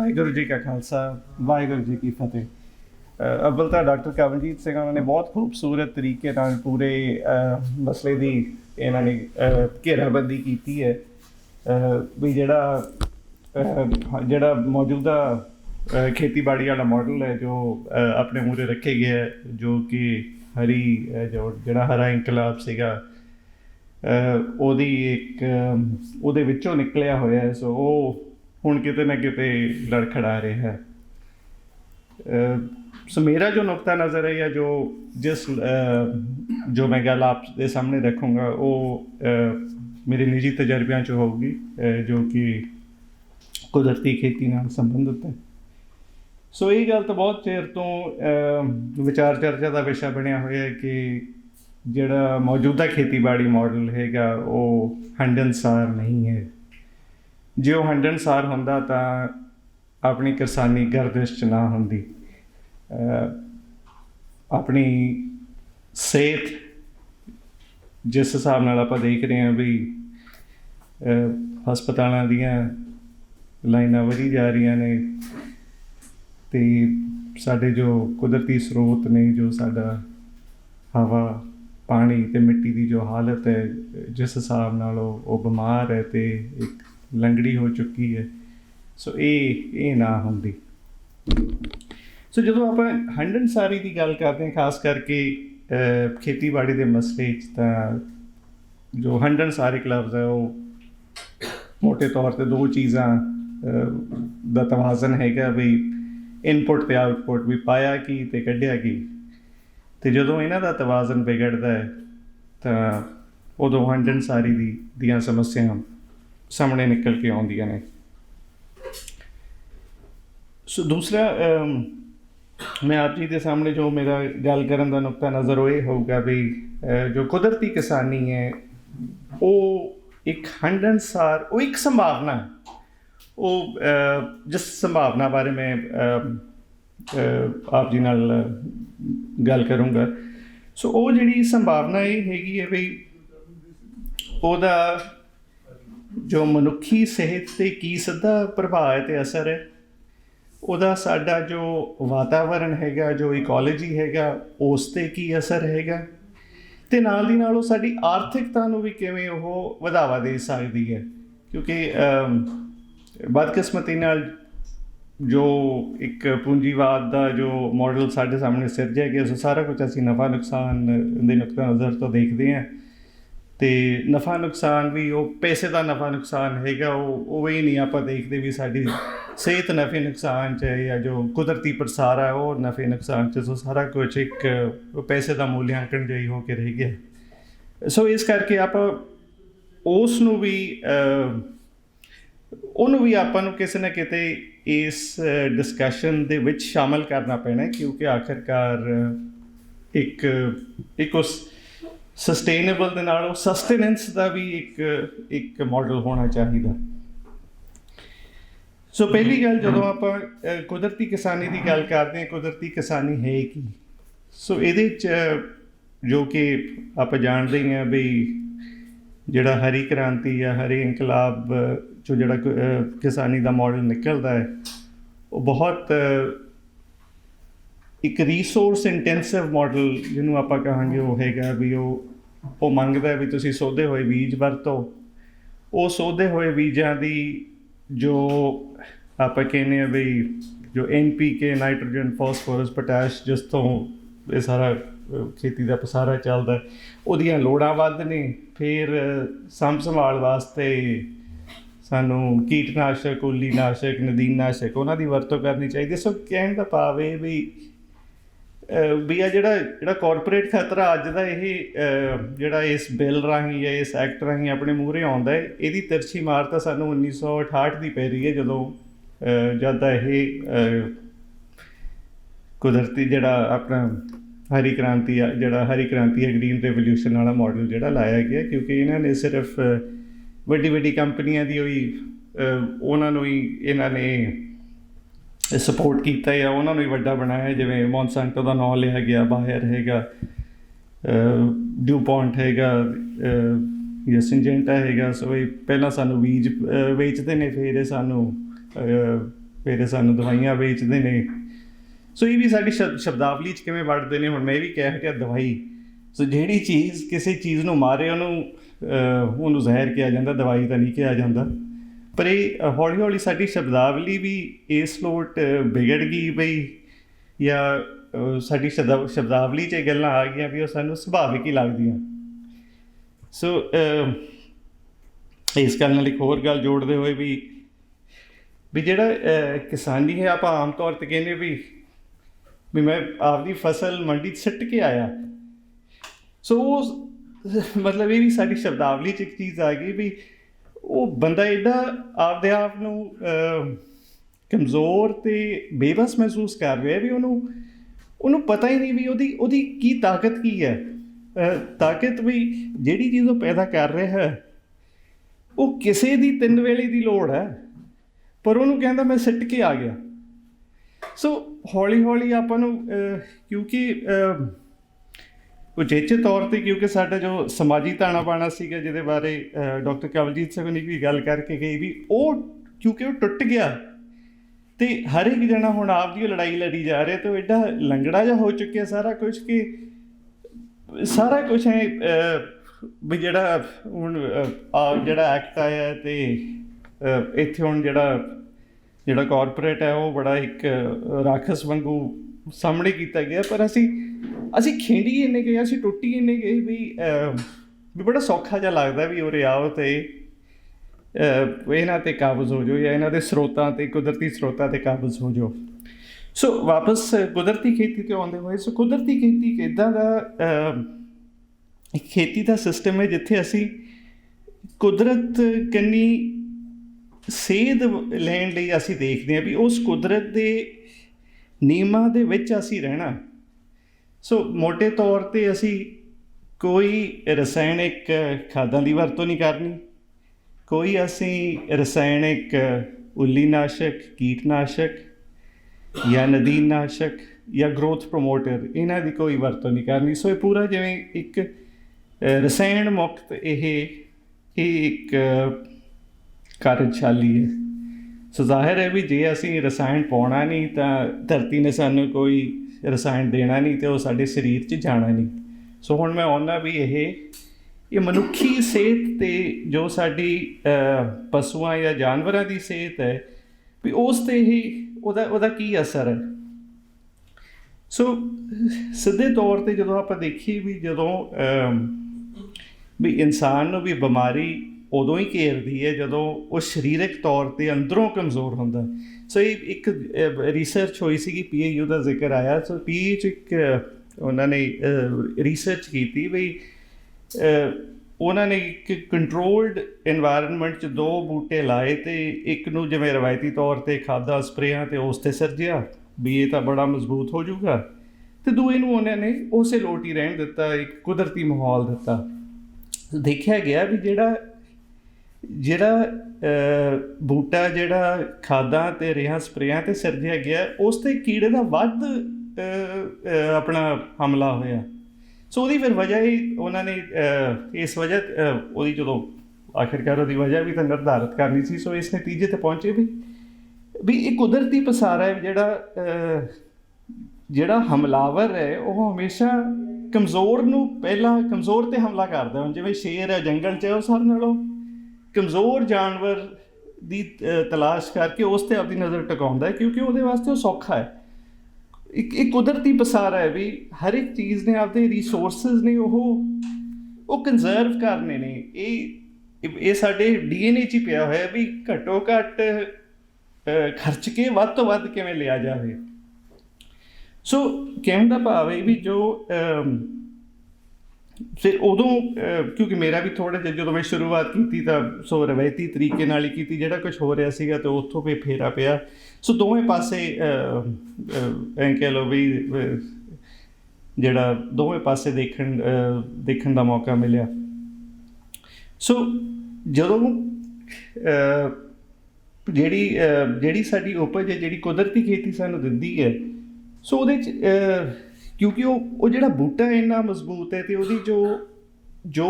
ਵਾਹਿਗੁਰੂ ਜੀ ਕਾ ਖਾਲਸਾ ਵਾਹਿਗੁਰੂ ਜੀ ਕੀ ਫਤਿਹ। ਅ, ਤਾਂ ਡਾਕਟਰ ਕਵਲਜੀਤ ਸਿੰਘ ਉਹਨਾਂ ਨੇ ਬਹੁਤ ਖੂਬਸੂਰਤ ਤਰੀਕੇ ਨਾਲ ਪੂਰੇ ਮਸਲੇ ਦੀ ਇਹਨਾਂ ਨੇ ਘੇਰਾਬੰਦੀ ਕੀਤੀ ਹੈ। ਵੀ ਜਿਹੜਾ ਜਿਹੜਾ ਮੌਜੂਦਾ ਖੇਤੀਬਾੜੀ ਵਾਲਾ ਮਾਡਲ ਹੈ ਜੋ ਆਪਣੇ ਮੂਰੇ ਰੱਖੇ ਗਿਆ ਹੈ, ਜੋ ਕਿ ਹਰੀ ਜੋ ਜਿਹੜਾ ਹਰਾ ਇਨਕਲਾਬ ਸੀਗਾ ਉਹਦੀ ਇੱਕ ਉਹਦੇ ਵਿੱਚੋਂ ਨਿਕਲਿਆ ਹੋਇਆ ਹੈ। ਸੋ ਉਹ ਹੁਣ ਕਿਤੇ ਨਾ ਕਿਤੇ ਲੜਖੜਾ ਰਿਹਾ ਹੈ। ਸੋ ਮੇਰਾ ਜੋ ਨੁਕਤਾ ਨਜ਼ਰ ਹੈ, ਜਾਂ ਜੋ ਜਿਸ ਜੋ ਮੈਂ ਗੱਲ ਆਪ ਦੇ ਸਾਹਮਣੇ ਰੱਖੂੰਗਾ, ਉਹ ਮੇਰੇ ਨਿੱਜੀ ਤਜਰਬਿਆਂ ਚ ਹੋਊਗੀ ਜੋ ਕਿ ਕੁਦਰਤੀ ਖੇਤੀ ਨਾਲ ਸੰਬੰਧਿਤ ਹੈ। ਸੋ ਇਹ ਗੱਲ ਤਾਂ ਬਹੁਤ ਚਿਰ ਤੋਂ ਵਿਚਾਰ ਚਰਚਾ ਦਾ ਵਿਸ਼ਾ ਬਣਿਆ ਹੋਇਆ ਹੈ ਕਿ ਜਿਹੜਾ ਮੌਜੂਦਾ ਖੇਤੀਬਾੜੀ ਮਾਡਲ ਹੈਗਾ, ਉਹ ਹੰਡਨਸਾਰ ਨਹੀਂ ਹੈ। ਜੇ ਉਹ ਹੰਡਨਸਾਰ ਹੁੰਦਾ ਤਾਂ ਆਪਣੀ ਕਿਸਾਨੀ ਗਰਦਿਸ਼ ਚ ਨਾ ਹੁੰਦੀ। ਆਪਣੀ ਸਿਹਤ ਜਿਸ ਹਿਸਾਬ ਨਾਲ ਆਪਾਂ ਦੇਖ ਰਹੇ ਹਾਂ ਵੀ ਹਸਪਤਾਲਾਂ ਦੀਆਂ ਲਾਈਨਾਂ ਵਧੀ ਜਾ ਰਹੀਆਂ ਨੇ ਤੇ ਸਾਡੇ ਜੋ ਕੁਦਰਤੀ ਸਰੋਤ ਨੇ, ਜੋ ਸਾਡਾ ਹਵਾ, ਪਾਣੀ ਤੇ ਮਿੱਟੀ ਦੀ ਜੋ ਹਾਲਤ ਹੈ, ਜਿਸ ਹਿਸਾਬ ਨਾਲ ਉਹ ਉਹ ਬਿਮਾਰ ਹੈ ਤੇ ਇੱਕ ਲੰਗੜੀ ਹੋ ਚੁੱਕੀ ਹੈ। ਸੋ ਇਹ ਇਹ ਨਾ ਹੁੰਦੀ। ਸੋ ਜਦੋਂ ਆਪਾਂ ਹੰਡਨਸਾਰੀ ਦੀ ਗੱਲ ਕਰਦੇ ਹਾਂ, ਖਾਸ ਕਰਕੇ ਖੇਤੀਬਾੜੀ ਦੇ ਮਸਲੇ 'ਚ ਤਾਂ ਜੋ ਹੰਡਨਸਾਰੀ ਕਲੱਬਸ ਹੈ, ਉਹ ਮੋٹے ਤੌਰ ਤੇ ਦੋ ਚੀਜ਼ਾਂ ਦਾ ਤਵਾਜ਼ਨ ਹੈਗਾ ਵੀ ਇਨਪੁਟ ਤੇ ਆਉਟਪੁਟ ਵੀ ਪਾਇਆ ਕੀ ਤੇ ਕੱਢਿਆ ਕੀ। ਤੇ ਜਦੋਂ ਇਹਨਾਂ ਦਾ ਤਵਾਜ਼ਨ ਵਿਗੜਦਾ ਹੈ, ਤਾਂ ਉਦੋਂ ਹੰਡਨਸਾਰੀ ਦੀ, ਦੀਆਂ ਸਮੱਸਿਆਵਾਂ ਸਾਹਮਣੇ ਨਿਕਲ ਕੇ ਆਉਂਦੀਆਂ ਨੇ। ਸੋ ਦੂਸਰਾ ਮੈਂ ਆਪ ਜੀ ਦੇ ਸਾਹਮਣੇ ਜੋ ਮੇਰਾ ਗੱਲ ਕਰਨ ਦਾ ਨੁਕਤਾ ਨਜ਼ਰ ਉਹ ਇਹ ਹੋਊਗਾ ਵੀ ਜੋ ਕੁਦਰਤੀ ਕਿਸਾਨੀ ਹੈ, ਉਹ ਇੱਕ ਹੰਡਨਸਾਰ ਉਹ ਇੱਕ ਸੰਭਾਵਨਾ ਹੈ। ਉਹ ਜਿਸ ਸੰਭਾਵਨਾ ਬਾਰੇ ਮੈਂ ਆਪ ਜੀ ਨਾਲ ਗੱਲ ਕਰੂੰਗਾ। ਸੋ ਉਹ ਜਿਹੜੀ ਸੰਭਾਵਨਾ ਇਹ ਹੈਗੀ ਹੈ ਵੀ ਉਹਦਾ ਜੋ ਮਨੁੱਖੀ ਸਿਹਤ ਤੇ ਕੀ ਸਿੱਧਾ ਪ੍ਰਭਾਵ ਹੈ ਤੇ ਅਸਰ ਹੈ, ਉਹਦਾ ਸਾਡਾ ਜੋ ਵਾਤਾਵਰਣ ਹੈਗਾ, ਜੋ ਇਕੋਲੋਜੀ ਹੈਗਾ, ਉਸ ਤੇ ਕੀ ਅਸਰ ਹੈਗਾ? ਤੇ ਨਾਲ ਦੀ ਨਾਲ ਉਹ ਸਾਡੀ ਆਰਥਿਕਤਾ ਨੂੰ ਵੀ ਕਿਵੇਂ ਉਹ ਵਧਾਵਾ ਦੇ ਸਕਦੀ ਹੈ? ਕਿਉਂਕਿ ਬਦਕਿਸਮਤੀ ਨਾਲ ਜੋ ਇੱਕ ਪੂੰਜੀਵਾਦ ਦਾ ਜੋ ਮਾਡਲ ਸਾਡੇ ਸਾਹਮਣੇ ਸਿਰਜਿਆ ਗਿਆ ਸੋ ਸਾਰਾ ਕੁਝ ਅਸੀਂ ਨਫਾ ਨੁਕਸਾਨ ਦੇ ਨੁਕਤਾ ਨਜ਼ਰ ਤੋਂ ਦੇਖਦੇ ਹਾਂ। ਤੇ ਨਫਾ ਨੁਕਸਾਨ ਵੀ, ਉਹ ਪੈਸੇ ਦਾ ਨਫਾ ਨੁਕਸਾਨ ਹੈਗਾ, ਉਹ ਉਹ ਵੀ ਨਹੀਂ ਆਪਾਂ ਦੇਖਦੇ ਵੀ ਸਾਡੀ ਸਿਹਤ ਨਫੇ ਨੁਕਸਾਨ ਚ ਹੈ ਜਾਂ ਜੋ ਕੁਦਰਤੀ ਪ੍ਰਸਾਰ ਹੈ ਉਹ ਨਫੇ ਨੁਕਸਾਨ ਚ ਸੋ ਸਾਰਾ ਕੁਝ ਇੱਕ ਪੈਸੇ ਦਾ ਮੂਲਿਆਂਕਣ ਜਿਹੀ ਹੋ ਕੇ ਰਹਿ ਗਿਆ। ਸੋ ਇਸ ਕਰਕੇ ਆਪਾਂ ਉਸ ਨੂੰ ਵੀ ਉਹਨੂੰ ਵੀ ਆਪਾਂ ਨੂੰ ਕਿਸੇ ਨਾ ਕਿਤੇ ਇਸ ਡਿਸਕਸ਼ਨ ਦੇ ਵਿੱਚ ਸ਼ਾਮਲ ਕਰਨਾ ਪੈਣਾ ਕਿਉਂਕਿ ਆਖਰਕਾਰ ਇੱਕ ਇੱਕ ਉਸ ਸਸਟੇਨੇਬਲ ਦੇ ਨਾਲ ਉਹ ਸਸਟੇਨੈਂਸ ਦਾ ਵੀ ਇੱਕ ਇੱਕ ਮਾਡਲ ਹੋਣਾ ਚਾਹੀਦਾ। ਸੋ ਪਹਿਲੀ ਗੱਲ ਜਦੋਂ ਆਪਾਂ ਕੁਦਰਤੀ ਕਿਸਾਨੀ ਦੀ ਗੱਲ ਕਰਦੇ ਹਾਂ ਕੁਦਰਤੀ ਕਿਸਾਨੀ ਹੈ ਕੀ? ਸੋ ਇਹਦੇ ਚ ਜੋ ਕਿ ਆਪਾਂ ਜਾਣਦੇ ਹੀ ਹਾਂ ਵੀ ਜਿਹੜਾ ਹਰੀ ਕ੍ਰਾਂਤੀ ਜਾਂ ਹਰੀ ਇਨਕਲਾਬ ਅਹ, ਚੋਂ ਜਿਹੜਾ ਕਿਸਾਨੀ ਦਾ ਮਾਡਲ ਨਿਕਲਦਾ ਹੈ ਉਹ ਬਹੁਤ ਇੱਕ ਰਿਸੋਰਸ ਇੰਟੈਂਸਿਵ ਮਾਡਲ ਜਿਹਨੂੰ ਆਪਾਂ ਕਹਾਂਗੇ ਉਹ ਹੈਗਾ ਵੀ ਉਹ ਉਹ ਮੰਗਦਾ ਵੀ ਤੁਸੀਂ ਸੋਧੇ ਹੋਏ ਬੀਜ ਵਰਤੋ ਉਹ ਸੋਧੇ ਹੋਏ ਬੀਜਾਂ ਦੀ ਜੋ ਆਪਾਂ ਕਹਿੰਦੇ ਆ ਵੀ ਜੋ NPK ਨਾਈਟ੍ਰੋਜਨ ਫਾਸਫੋਰਸ ਪੋਟਾਸ਼ ਜਿਸ ਤੋਂ ਇਹ ਸਾਰਾ ਖੇਤੀ ਦਾ ਪਸਾਰਾ ਚੱਲਦਾ ਉਹਦੀਆਂ ਲੋੜਾਂ ਵੱਧ ਨੇ ਫਿਰ ਅਹ, ਸਾਂਭ ਸੰਭਾਲ ਵਾਸਤੇ ਸਾਨੂੰ ਕੀਟਨਾਸ਼ਕ ਉਲੀਨਾਸ਼ਕ ਨਦੀਨਨਾਸ਼ਕ ਉਹਨਾਂ ਦੀ ਵਰਤੋਂ ਕਰਨੀ ਚਾਹੀਦੀ ਹੈ। ਸੋ ਕਹਿਣ ਦਾ ਭਾਵ ਇਹ ਵੀ ਵੀ ਆ ਜਿਹੜਾ ਜਿਹੜਾ ਕਾਰਪੋਰੇਟ ਖਤਰਾ ਅੱਜ ਦਾ ਇਹ ਜਿਹੜਾ ਇਸ ਬਿੱਲ ਰਾਹੀਂ ਜਾਂ ਇਸ ਐਕਟ ਰਾਹੀਂ ਆਪਣੇ ਮੂਹਰੇ ਆਉਂਦਾ ਹੈ, ਇਹਦੀ ਤਿਰਛੀ ਮਾਰ ਤਾਂ ਸਾਨੂੰ 1968 ਦੀ ਪੈ ਰਹੀ ਹੈ ਜਦੋਂ ਜਦ ਦਾ ਇਹ ਕੁਦਰਤੀ ਜਿਹੜਾ ਆਪਣਾ ਹਰੀ ਕ੍ਰਾਂਤੀ ਆ, ਜਿਹੜਾ ਹਰੀ ਕ੍ਰਾਂਤੀ ਹੈ ਗ੍ਰੀਨ ਰੈਵੋਲੂਸ਼ਨ ਵਾਲਾ ਮਾਡਲ ਜਿਹੜਾ ਲਾਇਆ ਗਿਆ, ਕਿਉਂਕਿ ਇਹਨਾਂ ਨੇ ਸਿਰਫ ਵੱਡੀ ਵੱਡੀ ਕੰਪਨੀਆਂ ਦੀ ਹੋਈ ਉਹਨਾਂ ਨੂੰ ਹੀ ਇਹਨਾਂ ਨੇ ਸਪੋਰਟ ਕੀਤਾ ਜਾਂ ਉਹਨਾਂ ਨੂੰ ਹੀ ਵੱਡਾ ਬਣਾਇਆ ਜਿਵੇਂ ਮੌਨਸੈਂਟੋ ਦਾ ਨਾਮ ਲਿਆ ਗਿਆ ਬਾਹਰ ਹੈਗਾ ਡਿਊਪੌਂਟ ਹੈਗਾ ਅਹ, ਜਾਂ ਸਿੰਜੈਂਟਾ ਹੈਗਾ ਸੋ ਇਹ ਪਹਿਲਾਂ ਸਾਨੂੰ ਬੀਜ ਵੇਚਦੇ ਨੇ ਫਿਰ ਇਹ ਸਾਨੂੰ ਫਿਰ ਸਾਨੂੰ ਦਵਾਈਆਂ ਵੇਚਦੇ ਨੇ। ਸੋ ਇਹ ਵੀ ਸਾਡੀ ਸ਼ਬ- ਸ਼ਬਦਾਵਲੀ ਚ ਕਿਵੇਂ ਵੜਦੇ ਨੇ ਹੁਣ ਮੈਂ ਇਹ ਵੀ ਕਹਿ ਹਟਿਆ ਦਵਾਈ। ਸੋ ਜਿਹੜੀ ਚੀਜ਼ ਕਿਸੇ ਚੀਜ਼ ਨੂੰ ਮਾਰੇ ਉਹਨੂੰ ਉਹਨੂੰ ਜ਼ਹਿਰ ਕਿਹਾ ਜਾਂਦਾ ਦਵਾਈ ਤਾਂ ਨਹੀਂ ਕਿਹਾ ਜਾਂਦਾ। ਪਰ ਇਹ ਹੌਲੀ ਹੌਲੀ ਸਾਡੀ ਸ਼ਬਦਾਵਲੀ ਵੀ ਇਸ ਲੋਟ ਵਿਗੜ ਗਈ ਬਈ, ਜਾਂ ਸਾਡੀ ਸ਼ਬਦਾ- ਸ਼ਬਦਾਵਲੀ 'ਚ ਇਹ ਗੱਲਾਂ ਆ ਗਈਆਂ ਵੀ ਉਹ ਸਾਨੂੰ ਸੁਭਾਵਿਕ ਹੀ ਲੱਗਦੀਆਂ। ਸੋ ਇਸ ਗੱਲ ਨਾਲ ਇੱਕ ਹੋਰ ਗੱਲ ਜੋੜਦੇ ਹੋਏ ਵੀ ਵੀ ਜਿਹੜਾ ਕਿਸਾਨੀ ਹੈ, ਆਪਾਂ ਆਮ ਤੌਰ ਤੇ ਕਹਿੰਦੇ ਵੀ ਵੀ ਮੈਂ ਆਪਦੀ ਫਸਲ ਮੰਡੀ 'ਚ ਸਿੱਟ ਕੇ ਆਇਆ। ਸੋ ਉਹ, ਮਤਲਬ ਇਹ ਵੀ ਸਾਡੀ ਸ਼ਬਦਾਵਲੀ 'ਚ ਇੱਕ ਚੀਜ਼ ਆ ਗਈ ਵੀ ਉਹ ਬੰਦਾ ਐਡਾ ਆਪਦੇ ਆਪ ਨੂੰ ਕਮਜ਼ੋਰ ਤੇ ਬੇਬਸ ਮਹਿਸੂਸ ਕਰ ਰਿਹਾ ਵੀ ਉਹਨੂੰ ਉਹਨੂੰ ਪਤਾ ਹੀ ਨਹੀਂ ਵੀ ਉਹਦੀ ਉਹਦੀ ਕੀ ਤਾਕਤ ਕੀ ਹੈ। ਤਾਕਤ ਵੀ ਜਿਹੜੀ ਚੀਜ਼ ਉਹ ਪੈਦਾ ਕਰ ਰਿਹਾ ਹੈ, ਉਹ ਕਿਸੇ ਦੀ ਤਿੰਨ ਵੇਲੇ ਦੀ ਲੋੜ ਹੈ, ਪਰ ਉਹਨੂੰ ਕਹਿੰਦਾ ਮੈਂ ਸਿੱਟ ਕੇ ਆ ਗਿਆ। ਸੋ ਹੌਲੀ ਹੌਲੀ ਆਪਾਂ ਨੂੰ ਕਿਉਂਕਿ ਉਚੇਚੇ ਤੌਰ ਤੇ ਕਿਉਂਕਿ ਸਾਡਾ ਜੋ ਸਮਾਜੀ ਤਾਣਾ ਬਾਣਾ ਸੀਗਾ ਜਿਹਦੇ ਬਾਰੇ ਡਾਕਟਰ ਕਵਲਜੀਤ ਸਿੰਘ ਨੇ ਵੀ ਗੱਲ ਕਰਕੇ ਗਈ ਵੀ ਉਹ ਕਿਉਂਕਿ ਉਹ ਟੁੱਟ ਗਿਆ ਤੇ ਹਰ ਇੱਕ ਜਣਾ ਹੁਣ ਆਪਦੀ ਓ ਲੜਾਈ ਲੜੀ ਜਾ ਰਿਹਾ ਤੇ ਉਹ ਐਡਾ ਲੰਗੜਾ ਜਿਹਾ ਹੋ ਚੁੱਕਿਆ ਸਾਰਾ ਕੁਝ ਕਿ ਸਾਰਾ ਕੁਝ ਹੈ ਵੀ ਜਿਹੜਾ ਹੁਣ ਅਹ, ਆ ਜਿਹੜਾ ਐਕਟ ਆਇਆ ਹੈ ਤੇ ਇੱਥੇ ਹੁਣ ਜਿਹੜਾ ਜਿਹੜਾ ਕਾਰਪੋਰੇਟ ਹੈ ਉਹ ਬੜਾ ਇੱਕ ਰਾਖਸ ਵਾਂਗੂ ਸਾਹਮਣੇ ਕੀਤਾ ਗਿਆ ਪਰ ਅਸੀਂ ਅਸੀਂ ਖੇਡੀ ਇੰਨੇ ਗਏ ਅਸੀਂ ਟੁੱਟੀ ਇੰਨੇ ਗਏ ਵੀ ਵੀ ਬੜਾ ਸੌਖਾ ਜਿਹਾ ਲੱਗਦਾ ਵੀ ਉਰੇ ਆਓ ਤੇ ਇਹਨਾਂ ਤੇ ਕਾਬਜ਼ ਹੋ ਜਾਓ ਜਾਂ ਇਹਨਾਂ ਦੇ ਸਰੋਤਾਂ ਤੇ, ਕੁਦਰਤੀ ਸਰੋਤਾਂ ਤੇ ਕਾਬਜ਼ ਹੋ ਜਾਓ। ਸੋ ਵਾਪਸ ਕੁਦਰਤੀ ਖੇਤੀ ਤੇ ਆਉਂਦੇ ਹੋਏ ਸੋ ਕੁਦਰਤੀ ਖੇਤੀ ਕਿੱਦਾਂ ਦਾ ਇੱਕ ਖੇਤੀ ਦਾ ਸਿਸਟਮ ਹੈ ਜਿੱਥੇ ਅਸੀਂ ਕੁਦਰਤ ਕੰਨੀ ਸੇਧ ਲੈਣ ਲਈ ਅਸੀਂ ਦੇਖਦੇ ਹਾਂ ਵੀ ਉਸ ਕੁਦਰਤ ਦੇ ਨਿਯਮਾਂ ਦੇ ਵਿੱਚ ਅਸੀਂ ਰਹਿਣਾ। ਸੋ ਮੋٹے ਤੌਰ ਤੇ ਅਸੀਂ ਕੋਈ ਰਸਾਇਣਿਕ ਖਾਦਾਂ ਦੀ ਵਰਤੋਂ ਨਹੀਂ ਕਰਨੀ। ਕੋਈ ਅਸੀਂ ਰਸਾਇਣਿਕ ਉੱਲੀਨਾਸ਼ਕ, ਕੀਟਨਾਸ਼ਕ ਜਾਂ ਨਦੀਨਨਾਸ਼ਕ ਜਾਂ ਗਰੋਥ ਪ੍ਰੋਮੋਟਰ ਇਹਨਾਂ ਦੀ ਕੋਈ ਵਰਤੋਂ ਨਹੀਂ ਕਰਨੀ। ਸੋ ਇਹ ਪੂਰਾ ਜਿਵੇਂ ਇੱਕ ਰਸਾਇਣ ਮੁਕਤ ਇਹ ਇਹ ਇੱਕ ਕਾਰਜਸ਼ਾਲੀ ਹੈ। ਸੋ ਜ਼ਾਹਿਰ ਹੈ ਵੀ ਜੇ ਅਸੀਂ ਰਸਾਇਣ ਪਾਉਣਾ ਨਹੀਂ ਤਾਂ ਧਰਤੀ ਨੇ ਸਾਨੂੰ ਕੋਈ ਰਸਾਇਣ ਦੇਣਾ ਨਹੀਂ ਤੇ ਉਹ ਸਾਡੇ ਸਰੀਰ 'ਚ ਜਾਣਾ ਨਹੀਂ। ਸੋ ਹੁਣ ਮੈਂ ਆਉਣਾ ਵੀ ਇਹ ਇਹ ਮਨੁੱਖੀ ਸਿਹਤ ਤੇ ਜੋ ਸਾਡੀ ਪਸ਼ੂਆਂ ਜਾਂ ਜਾਨਵਰਾਂ ਦੀ ਸਿਹਤ ਹੈ, ਵੀ ਉਸ ਤੇ ਹੀ ਉਹਦਾ ਉਹਦਾ ਕੀ ਅਸਰ ਹੈ? ਸੋ, ਸਿੱਧੇ ਤੌਰ ਤੇ ਜਦੋਂ ਆਪਾਂ ਦੇਖੀਏ ਵੀ ਜਦੋਂ ਵੀ ਇਨਸਾਨ ਨੂੰ ਵੀ ਬਿਮਾਰੀ ਉਦੋਂ ਹੀ ਘੇਰਦੀ ਹੈ ਜਦੋਂ ਉਹ ਸਰੀਰਕ ਤੌਰ ਤੇ ਅੰਦਰੋਂ ਕਮਜ਼ੋਰ ਹੁੰਦਾ ਸੋ ਇਹ ਇੱਕ ਰਿਸਰਚ ਹੋਈ ਸੀ ਕਿ ਪੀਏਯੂ ਦਾ ਜ਼ਿਕਰ ਆਇਆ। ਸੋ ਪੀਏਯੂ ਚ ਇੱਕ ਉਹਨਾਂ ਨੇ ਰਿਸਰਚ ਕੀਤੀ ਵੀ ਉਹਨਾਂ ਨੇ ਇੱਕ ਕੰਟਰੋਲਡ এনवायरमेंट ਚ ਦੋ ਬੂਟੇ ਲਾਏ ਤੇ ਇੱਕ ਨੂੰ ਜਿਵੇਂ ਰਵਾਇਤੀ ਤੌਰ ਤੇ ਖਾਦਾ, ਸਪਰੇਆਂ ਤੇ ਉਸ ਤੇ ਸਰਜਿਆ, ਵੀ ਇਹ ਤਾਂ ਬੜਾ ਮਜ਼ਬੂਤ ਹੋ ਜਾਊਗਾ। ਤੇ ਦੂਏ ਨੂੰ ਉਹਨਾਂ ਨੇ ਉਸੇ ਲੋਟ ਹੀ ਰਹਿਣ ਦਿੱਤਾ, ਇੱਕ ਕੁਦਰਤੀ ਮਾਹੌਲ ਦਿੱਤਾ। ਦੇਖਿਆ ਗਿਆ ਵੀ ਜਿਹੜਾ ਜਿਹੜਾ ਬੂਟਾ ਜਿਹੜਾ ਖਾਦਾਂ ਤੇ ਰੇਹਾਂ ਸਪਰੇਆਂ ਤੇ ਸਿਰਜਿਆ ਗਿਆ ਉਸ ਤੇ ਕੀੜੇ ਦਾ ਵੱਧ ਆਪਣਾ ਹਮਲਾ ਹੋਇਆ। ਸੋ ਉਹਦੀ ਫਿਰ ਵਜ੍ਹਾ ਹੀ ਉਹਨਾਂ ਨੇ ਇਸ ਵਜ੍ਹਾ ਉਹਦੀ ਜਦੋਂ ਆਖਿਰਕਾਰ ਉਹਦੀ ਵਜ੍ਹਾ ਵੀ ਤਾਂ ਨਿਰਧਾਰਤ ਕਰਨੀ ਸੀ, ਸੋ ਇਸ ਨਤੀਜੇ ਤੇ ਪਹੁੰਚੇ ਵੀ। ਵੀ ਇਹ ਕੁਦਰਤੀ ਪਸਾਰਾ ਹੈ ਜਿਹੜਾ ਜਿਹੜਾ ਹਮਲਾਵਰ ਹੈ, ਉਹ ਹਮੇਸ਼ਾ ਕਮਜ਼ੋਰ ਨੂੰ ਪਹਿਲਾਂ ਕਮਜ਼ੋਰ ਤੇ ਹਮਲਾ ਕਰਦਾ ਹੁਣ ਜਿਵੇਂ ਸ਼ੇਰ ਹੈ ਜੰਗਲ 'ਚ ਉਹ ਸਾਰਿਆਂ ਨਾਲੋਂ ਕਮਜ਼ੋਰ ਜਾਨਵਰ ਦੀ ਤਲਾਸ਼ ਕਰਕੇ ਉਸ ਤੇ ਆਪਣੀ ਨਜ਼ਰ ਟਿਕਾਉਂਦਾ ਹੈ, ਕਿਉਂਕਿ ਉਹਦੇ ਵਾਸਤੇ ਉਹ ਸੌਖਾ ਹੈ। ਇੱਕ ਇੱਕ ਕੁਦਰਤੀ ਪਸਾਰਾ ਹੈ ਵੀ ਹਰ ਇੱਕ ਚੀਜ਼ ਨੇ ਆਪਦੇ ਰਿਸੋਰਸਸ ਨੇ ਉਹ ਉਹ ਕੰਜ਼ਰਵ ਕਰਨੇ ਨੇ। ਇਹ, ਇਹ- ਇਹ ਸਾਡੇ ਡੀਐਨਏ 'ਚ ਹੀ ਪਿਆ ਹੋਇਆ ਵੀ ਘੱਟੋ ਘੱਟ ਖਰਚ ਕੇ ਵੱਧ ਤੋਂ ਵੱਧ ਕਿਵੇਂ ਲਿਆ ਜਾਵੇ। ਸੋ ਕਹਿਣ ਦਾ ਭਾਵ ਹੈ ਵੀ ਜੋ ਫਿਰ ਉਦੋਂ ਕਿਉਂਕਿ ਮੇਰਾ ਵੀ ਥੋੜਾ ਜਿਹਾ ਜਦੋਂ ਮੈਂ ਸ਼ੁਰੂਆਤ ਕੀਤੀ ਤਾਂ ਸੋ ਰਵਾਇਤੀ ਤਰੀਕੇ ਨਾਲ ਹੀ ਕੀਤੀ, ਜਿਹੜਾ ਕੁਝ ਹੋ ਰਿਹਾ ਸੀਗਾ ਤੇ ਉੱਥੋਂ ਵੀ ਫੇਰਾ ਪਿਆ। ਸੋ ਦੋਵੇਂ ਪਾਸੇ ਐਂ ਕਹਿ ਲਓ ਵੀ ਜਿਹੜਾ ਦੋਵੇਂ ਪਾਸੇ ਦੇਖਣ ਦੇਖਣ ਦਾ ਮੌਕਾ ਮਿਲਿਆ। ਸੋ ਜਦੋਂ ਜਿਹੜੀ ਜਿਹੜੀ ਸਾਡੀ ਉਪਜ ਹੈ, ਜਿਹੜੀ ਕੁਦਰਤੀ ਖੇਤੀ ਸਾਨੂੰ ਦਿੰਦੀ ਹੈ, ਸੋ ਉਹਦੇ ਚ ਕਿਉਂਕਿ ਉਹ ਉਹ ਜਿਹੜਾ ਬੂਟਾ ਇੰਨਾ ਮਜ਼ਬੂਤ ਹੈ ਤੇ ਉਹਦੀ ਜੋ ਜੋ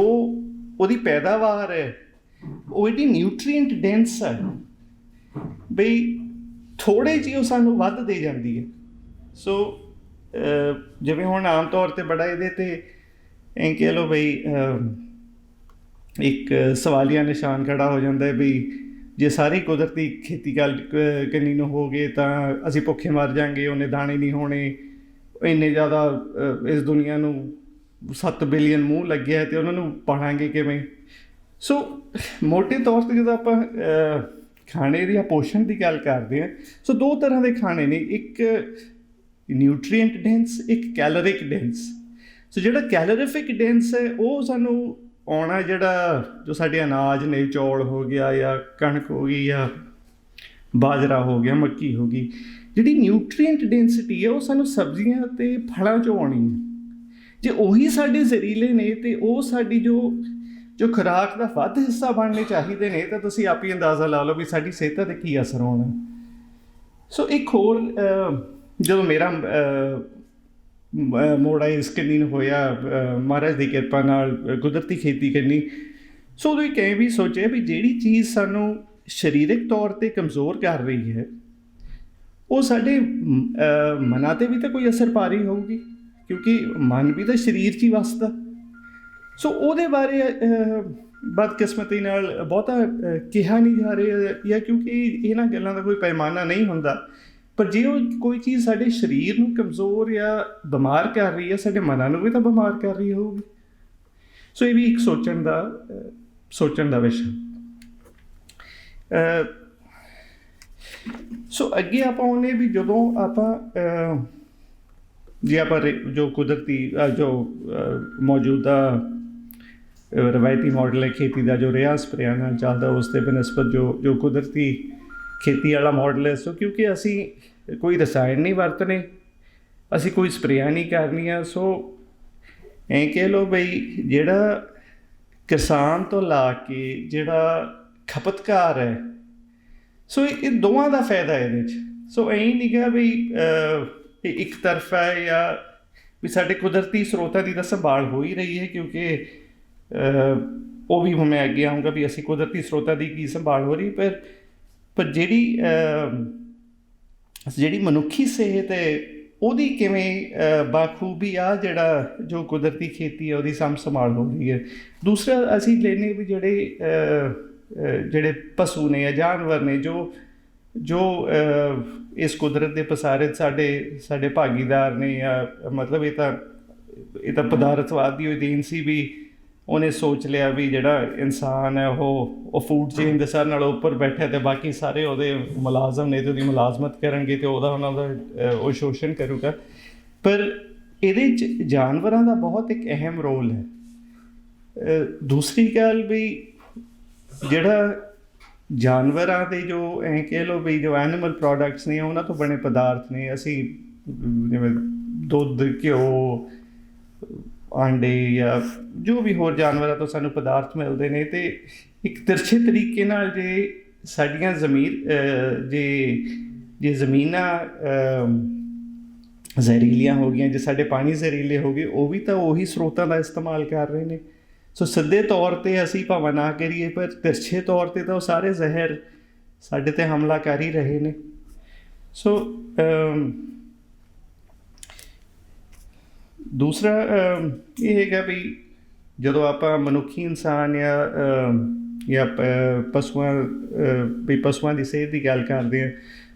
ਉਹਦੀ ਪੈਦਾਵਾਰ ਹੈ ਉਹ ਇਹਦੀ ਨਿਊਟ੍ਰੀਐਂਟ ਡੈਂਸ ਹੈ ਬਈ ਥੋੜੇ ਜਿਹੀ ਉਹ ਸਾਨੂੰ ਵੱਧ ਦੇ ਜਾਂਦੀ ਹੈ। ਸੋ ਜਿਵੇਂ ਹੁਣ ਆਮ ਤੌਰ ਤੇ ਬੜਾ ਇਹਦੇ ਤੇ ਐਂ ਕਹਿ ਲਓ ਬਈ ਅਹ, ਇੱਕ ਸਵਾਲੀਆ ਨਿਸ਼ਾਨ ਖੜਾ ਹੋ ਜਾਂਦਾ ਹੈ ਵੀ ਜੇ ਸਾਰੀ ਕੁਦਰਤੀ ਖੇਤੀ ਕਰਨੀ ਨੂੰ ਹੋ ਗਏ ਤਾਂ ਅਸੀਂ ਭੁੱਖੇ ਮਰ ਜਾਾਂਗੇ ਉਹਨੇ ਦਾਣੇ ਨਹੀਂ ਹੋਣੇ। ਇੰਨੇ ਜ਼ਿਆਦਾ ਇਸ ਦੁਨੀਆ ਨੂੰ 7 ਬਿਲੀਅਨ ਮੂੰਹ ਲੱਗਿਆ ਹੈ ਤੇ ਉਹਨਾਂ ਨੂੰ ਪਾਣਾਂਗੇ ਕਿਵੇਂ? ਸੋ ਮੋਟੇ ਤੌਰ ਤੇ ਜਦੋਂ ਆਪਾਂ ਖਾਣੇ ਦੀ ਜਾਂ ਪੋਸ਼ਣ ਦੀ ਗੱਲ ਕਰਦੇ ਹਾਂ ਸੋ ਦੋ ਤਰ੍ਹਾਂ ਦੇ ਖਾਣੇ ਨੇ। ਇੱਕ ਨਿਊਟ੍ਰੀਐਂਟ ਡੈਂਸ ਇੱਕ ਕੈਲੋਰਿਕ ਡੈਂਸ ਸੋ ਜਿਹੜਾ ਕੈਲੋਰੀਫਿਕ ਡੈਂਸ ਹੈ, ਉਹ ਸਾਨੂੰ ਆਉਣਾ ਜਿਹੜਾ, ਜੋ ਸਾਡੇ ਅਨਾਜ ਨੇ, ਚੌਲ ਹੋ ਗਿਆ ਜਾਂ ਕਣਕ ਹੋ ਗਈ ਜਾਂ ਬਾਜਰਾ ਹੋ ਗਿਆ, ਮੱਕੀ ਹੋ ਗਈ ਜਿਹੜੀ ਨਿਊਟ੍ਰੀਐਂਟ ਡੈਂਸਿਟੀ ਹੈ ਉਹ ਸਾਨੂੰ ਸਬਜ਼ੀਆਂ ਤੇ ਫਲਾਂ ਚੋਂ ਆਉਣੀ ਹੈ ਜੇ ਉਹੀ ਸਾਡੇ ਜ਼ਹਿਰੀਲੇ ਨੇ ਤੇ ਉਹ ਸਾਡੀ ਜੋ ਜੋ ਖੁਰਾਕ ਦਾ ਵੱਧ ਹਿੱਸਾ ਬਣਨੇ ਚਾਹੀਦੇ ਨੇ, ਤਾਂ ਤੁਸੀਂ ਆਪ ਹੀ ਅੰਦਾਜ਼ਾ ਲਾ ਲਓ ਵੀ ਸਾਡੀ ਸਿਹਤ ਤੇ ਕੀ ਅਸਰ ਹੋਣਾ। ਸੋ ਇੱਕ ਹੋਰ ਜਦੋਂ ਮੇਰਾ ਮੋੜਾ ਇਸ ਕੰਨੀ ਨੂੰ ਹੋਇਆ ਮਹਾਰਾਜ ਦੀ ਕਿਰਪਾ ਨਾਲ, ਕੁਦਰਤੀ ਖੇਤੀ ਕਰਨੀ ਸੋ ਉਦੋਂ ਕਹੇ ਵੀ ਸੋਚਿਆ ਵੀ ਜਿਹੜੀ ਚੀਜ਼ ਸਾਨੂੰ ਸਰੀਰਕ ਤੌਰ ਤੇ ਕਮਜ਼ੋਰ ਕਰ ਰਹੀ ਹੈ ਉਹ ਸਾਡੇ ਮਨਾਂ ਤੇ ਵੀ ਤਾਂ ਕੋਈ ਅਸਰ ਪਾ ਰਹੀ ਹੋਊਗੀ, ਕਿਉਂਕਿ ਮਨ ਵੀ ਤਾਂ ਸਰੀਰ 'ਚ ਹੀ ਵਸਦਾ। ਸੋ ਉਹਦੇ ਬਾਰੇ ਬਦਕਿਸਮਤੀ ਨਾਲ ਬਹੁਤਾ ਕਿਹਾ ਨਹੀਂ ਜਾ ਰਿਹਾ ਜਾਂ ਕਿਉਂਕਿ ਇਹਨਾਂ ਗੱਲਾਂ ਦਾ ਕੋਈ ਪੈਮਾਨਾ ਨਹੀਂ ਹੁੰਦਾ। ਪਰ ਜੇ ਉਹ ਕੋਈ ਚੀਜ਼ ਸਾਡੇ ਸਰੀਰ ਨੂੰ ਕਮਜ਼ੋਰ ਜਾਂ ਬਿਮਾਰ ਕਰ ਰਹੀ ਹੈ, ਸਾਡੇ ਮਨਾਂ ਨੂੰ ਵੀ ਤਾਂ ਬਿਮਾਰ ਕਰ ਰਹੀ ਹੋਊਗੀ। ਸੋ ਇਹ ਵੀ ਇੱਕ ਸੋਚਣ ਦਾ ਸੋਚਣ ਦਾ ਵਿਸ਼ਾ। ਸੋ ਅੱਗੇ ਆਪਾਂ ਉਹਨੇ ਵੀ ਜਦੋਂ ਆਪਾਂ ਜੇ ਆਪਾਂ ਰੇ- ਜੋ ਕੁਦਰਤੀ ਜੋ ਮੌਜੂਦਾ ਰਵਾਇਤੀ ਮਾਡਲ ਹੈ, ਖੇਤੀ ਦਾ ਜੋ ਰਿਆਜ਼ ਸਪਰੇਆਂ ਨਾਲ ਚੱਲਦਾ, ਉਸ 'ਤੇ ਬਨਸਪਤ ਜੋ ਜੋ ਕੁਦਰਤੀ ਖੇਤੀ ਵਾਲਾ ਮਾਡਲ ਹੈ, ਸੋ ਕਿਉਂਕਿ ਅਸੀਂ ਕੋਈ ਰਸਾਇਣ ਨਹੀਂ ਵਰਤਨੇ, ਅਸੀਂ ਕੋਈ ਸਪਰੇਆਂ ਨਹੀਂ ਕਰਨੀਆਂ, ਸੋ ਐਂ ਕਹਿ ਲਓ ਬਈ, ਜਿਹੜਾ ਕਿਸਾਨ ਤੋਂ ਲਾ ਕੇ ਜਿਹੜਾ ਖਪਤਕਾਰ ਹੈ ਸੋ ਇਹ ਦੋਵਾਂ ਦਾ ਫਾਇਦਾ ਹੈ ਇਹਦੇ 'ਚ ਸੋ ਐਂ ਨਹੀਂਗਾ ਵੀ ਇਹ ਇੱਕ ਤਰਫਾ ਹੈ ਜਾਂ ਵੀ ਸਾਡੇ ਕੁਦਰਤੀ ਸਰੋਤਾਂ ਦੀ ਤਾਂ ਸੰਭਾਲ ਹੋ ਹੀ ਰਹੀ ਹੈ ਕਿਉਂਕਿ ਉਹ ਵੀ ਮੈਂ ਅੱਗੇ ਆਉਂਗਾ ਵੀ ਅਸੀਂ ਕੁਦਰਤੀ ਸਰੋਤਾਂ ਦੀ ਕੀ ਸੰਭਾਲ ਹੋ ਰਹੀ ਪਰ ਪਰ ਜਿਹੜੀ ਜਿਹੜੀ ਮਨੁੱਖੀ ਸਿਹਤ ਹੈ, ਉਹਦੀ ਕਿਵੇਂ ਬਾਖੂਬੀ ਆ ਜਿਹੜਾ, ਜੋ ਕੁਦਰਤੀ ਖੇਤੀ ਹੈ, ਉਹਦੀ ਸਾਂਭ ਸੰਭਾਲ ਹੋ ਰਹੀ ਹੈ। ਦੂਸਰਾ ਅਸੀਂ ਲੈਨੇ ਵੀ ਜਿਹੜੇ ਜਿਹੜੇ ਪਸ਼ੂ ਨੇ ਜਾਂ ਜਾਨਵਰ ਨੇ ਜੋ ਜੋ ਇਸ ਕੁਦਰਤ ਦੇ ਪਸਾਰੇ ਸਾਡੇ ਸਾਡੇ ਭਾਗੀਦਾਰ ਨੇ ਜਾਂ ਮਤਲਬ ਇਹ ਤਾਂ ਇਹ ਤਾਂ ਪਦਾਰਥਵਾਦ ਦੀ ਹੋਈ ਦੇਣ ਸੀ ਵੀ ਉਹਨੇ ਸੋਚ ਲਿਆ ਵੀ ਜਿਹੜਾ ਇਨਸਾਨ ਹੈ ਉਹ ਉਹ ਫੂਡ ਚੇਨ ਦੇ ਸਰ ਨਾਲ ਉੱਪਰ ਬੈਠਾ ਤੇ ਬਾਕੀ ਸਾਰੇ ਉਹਦੇ ਮੁਲਾਜ਼ਮ ਨੇ ਤੇ ਉਹਦੀ ਮੁਲਾਜ਼ਮਤ ਕਰਨਗੇ ਤੇ ਉਹਦਾ ਉਹਨਾਂ ਦਾ ਉਹ ਸ਼ੋਸ਼ਣ ਕਰੂਗਾ। ਪਰ ਇਹਦੇ ਚ ਜਾਨਵਰਾਂ ਦਾ ਬਹੁਤ ਇੱਕ ਅਹਿਮ ਰੋਲ ਹੈ। ਦੂਸਰੀ ਗੱਲ ਵੀ ਜਿਹੜਾ ਜਾਨਵਰਾਂ ਦੇ ਜੋ ਐਂ ਕਹਿ ਲਓ ਵੀ ਜੋ ਐਨੀਮਲ ਪ੍ਰੋਡਕਟਸ ਨੇ, ਉਹਨਾਂ ਤੋਂ ਬਣੇ ਪਦਾਰਥ ਨੇ, ਅਸੀਂ ਜਿਵੇਂ ਦੁੱਧ, ਘਿਓ, ਆਂਡੇ ਜਾਂ ਜੋ ਵੀ ਹੋਰ ਜਾਨਵਰਾਂ ਤੋਂ ਸਾਨੂੰ ਪਦਾਰਥ ਮਿਲਦੇ ਨੇ ਤੇ ਇੱਕ ਤਿਰਛੇ ਤਰੀਕੇ ਨਾਲ ਜੇ ਸਾਡੀਆਂ ਜ਼ਮੀਰ ਜੇ ਜੇ ਜ਼ਮੀਨਾਂ ਜ਼ਹਿਰੀਲੀਆਂ ਹੋ ਗਈਆਂ, ਜੇ ਸਾਡੇ ਪਾਣੀ ਜ਼ਹਿਰੀਲੇ ਹੋ ਗਏ, ਉਹ ਵੀ ਤਾਂ ਉਹੀ ਸਰੋਤਾਂ ਦਾ ਇਸਤੇਮਾਲ ਕਰ ਰਹੇ ਨੇ। ਸੋ ਸਿੱਧੇ ਤੌਰ ਤੇ ਅਸੀਂ ਭਾਵੇਂ ਨਾ ਕਰੀਏ, ਪਰ ਤਿਰਛੇ ਤੌਰ ਤੇ ਤਾਂ ਉਹ ਸਾਰੇ ਜ਼ਹਿਰ ਸਾਡੇ ਤੇ ਹਮਲਾ ਕਰ ਹੀ ਰਹੇ ਨੇ। ਸੋ ਦੂਸਰਾ ਇਹ ਹੈਗਾ ਵੀ ਜਦੋਂ ਆਪਾਂ ਮਨੁੱਖੀ ਇਨਸਾਨ ਜਾਂ ਜਾਂ ਪਸ਼ੂਆਂ ਵੀ ਪਸ਼ੂਆਂ ਦੀ ਸਿਹਤ ਦੀ ਗੱਲ ਕਰਦੇ ਹਾਂ,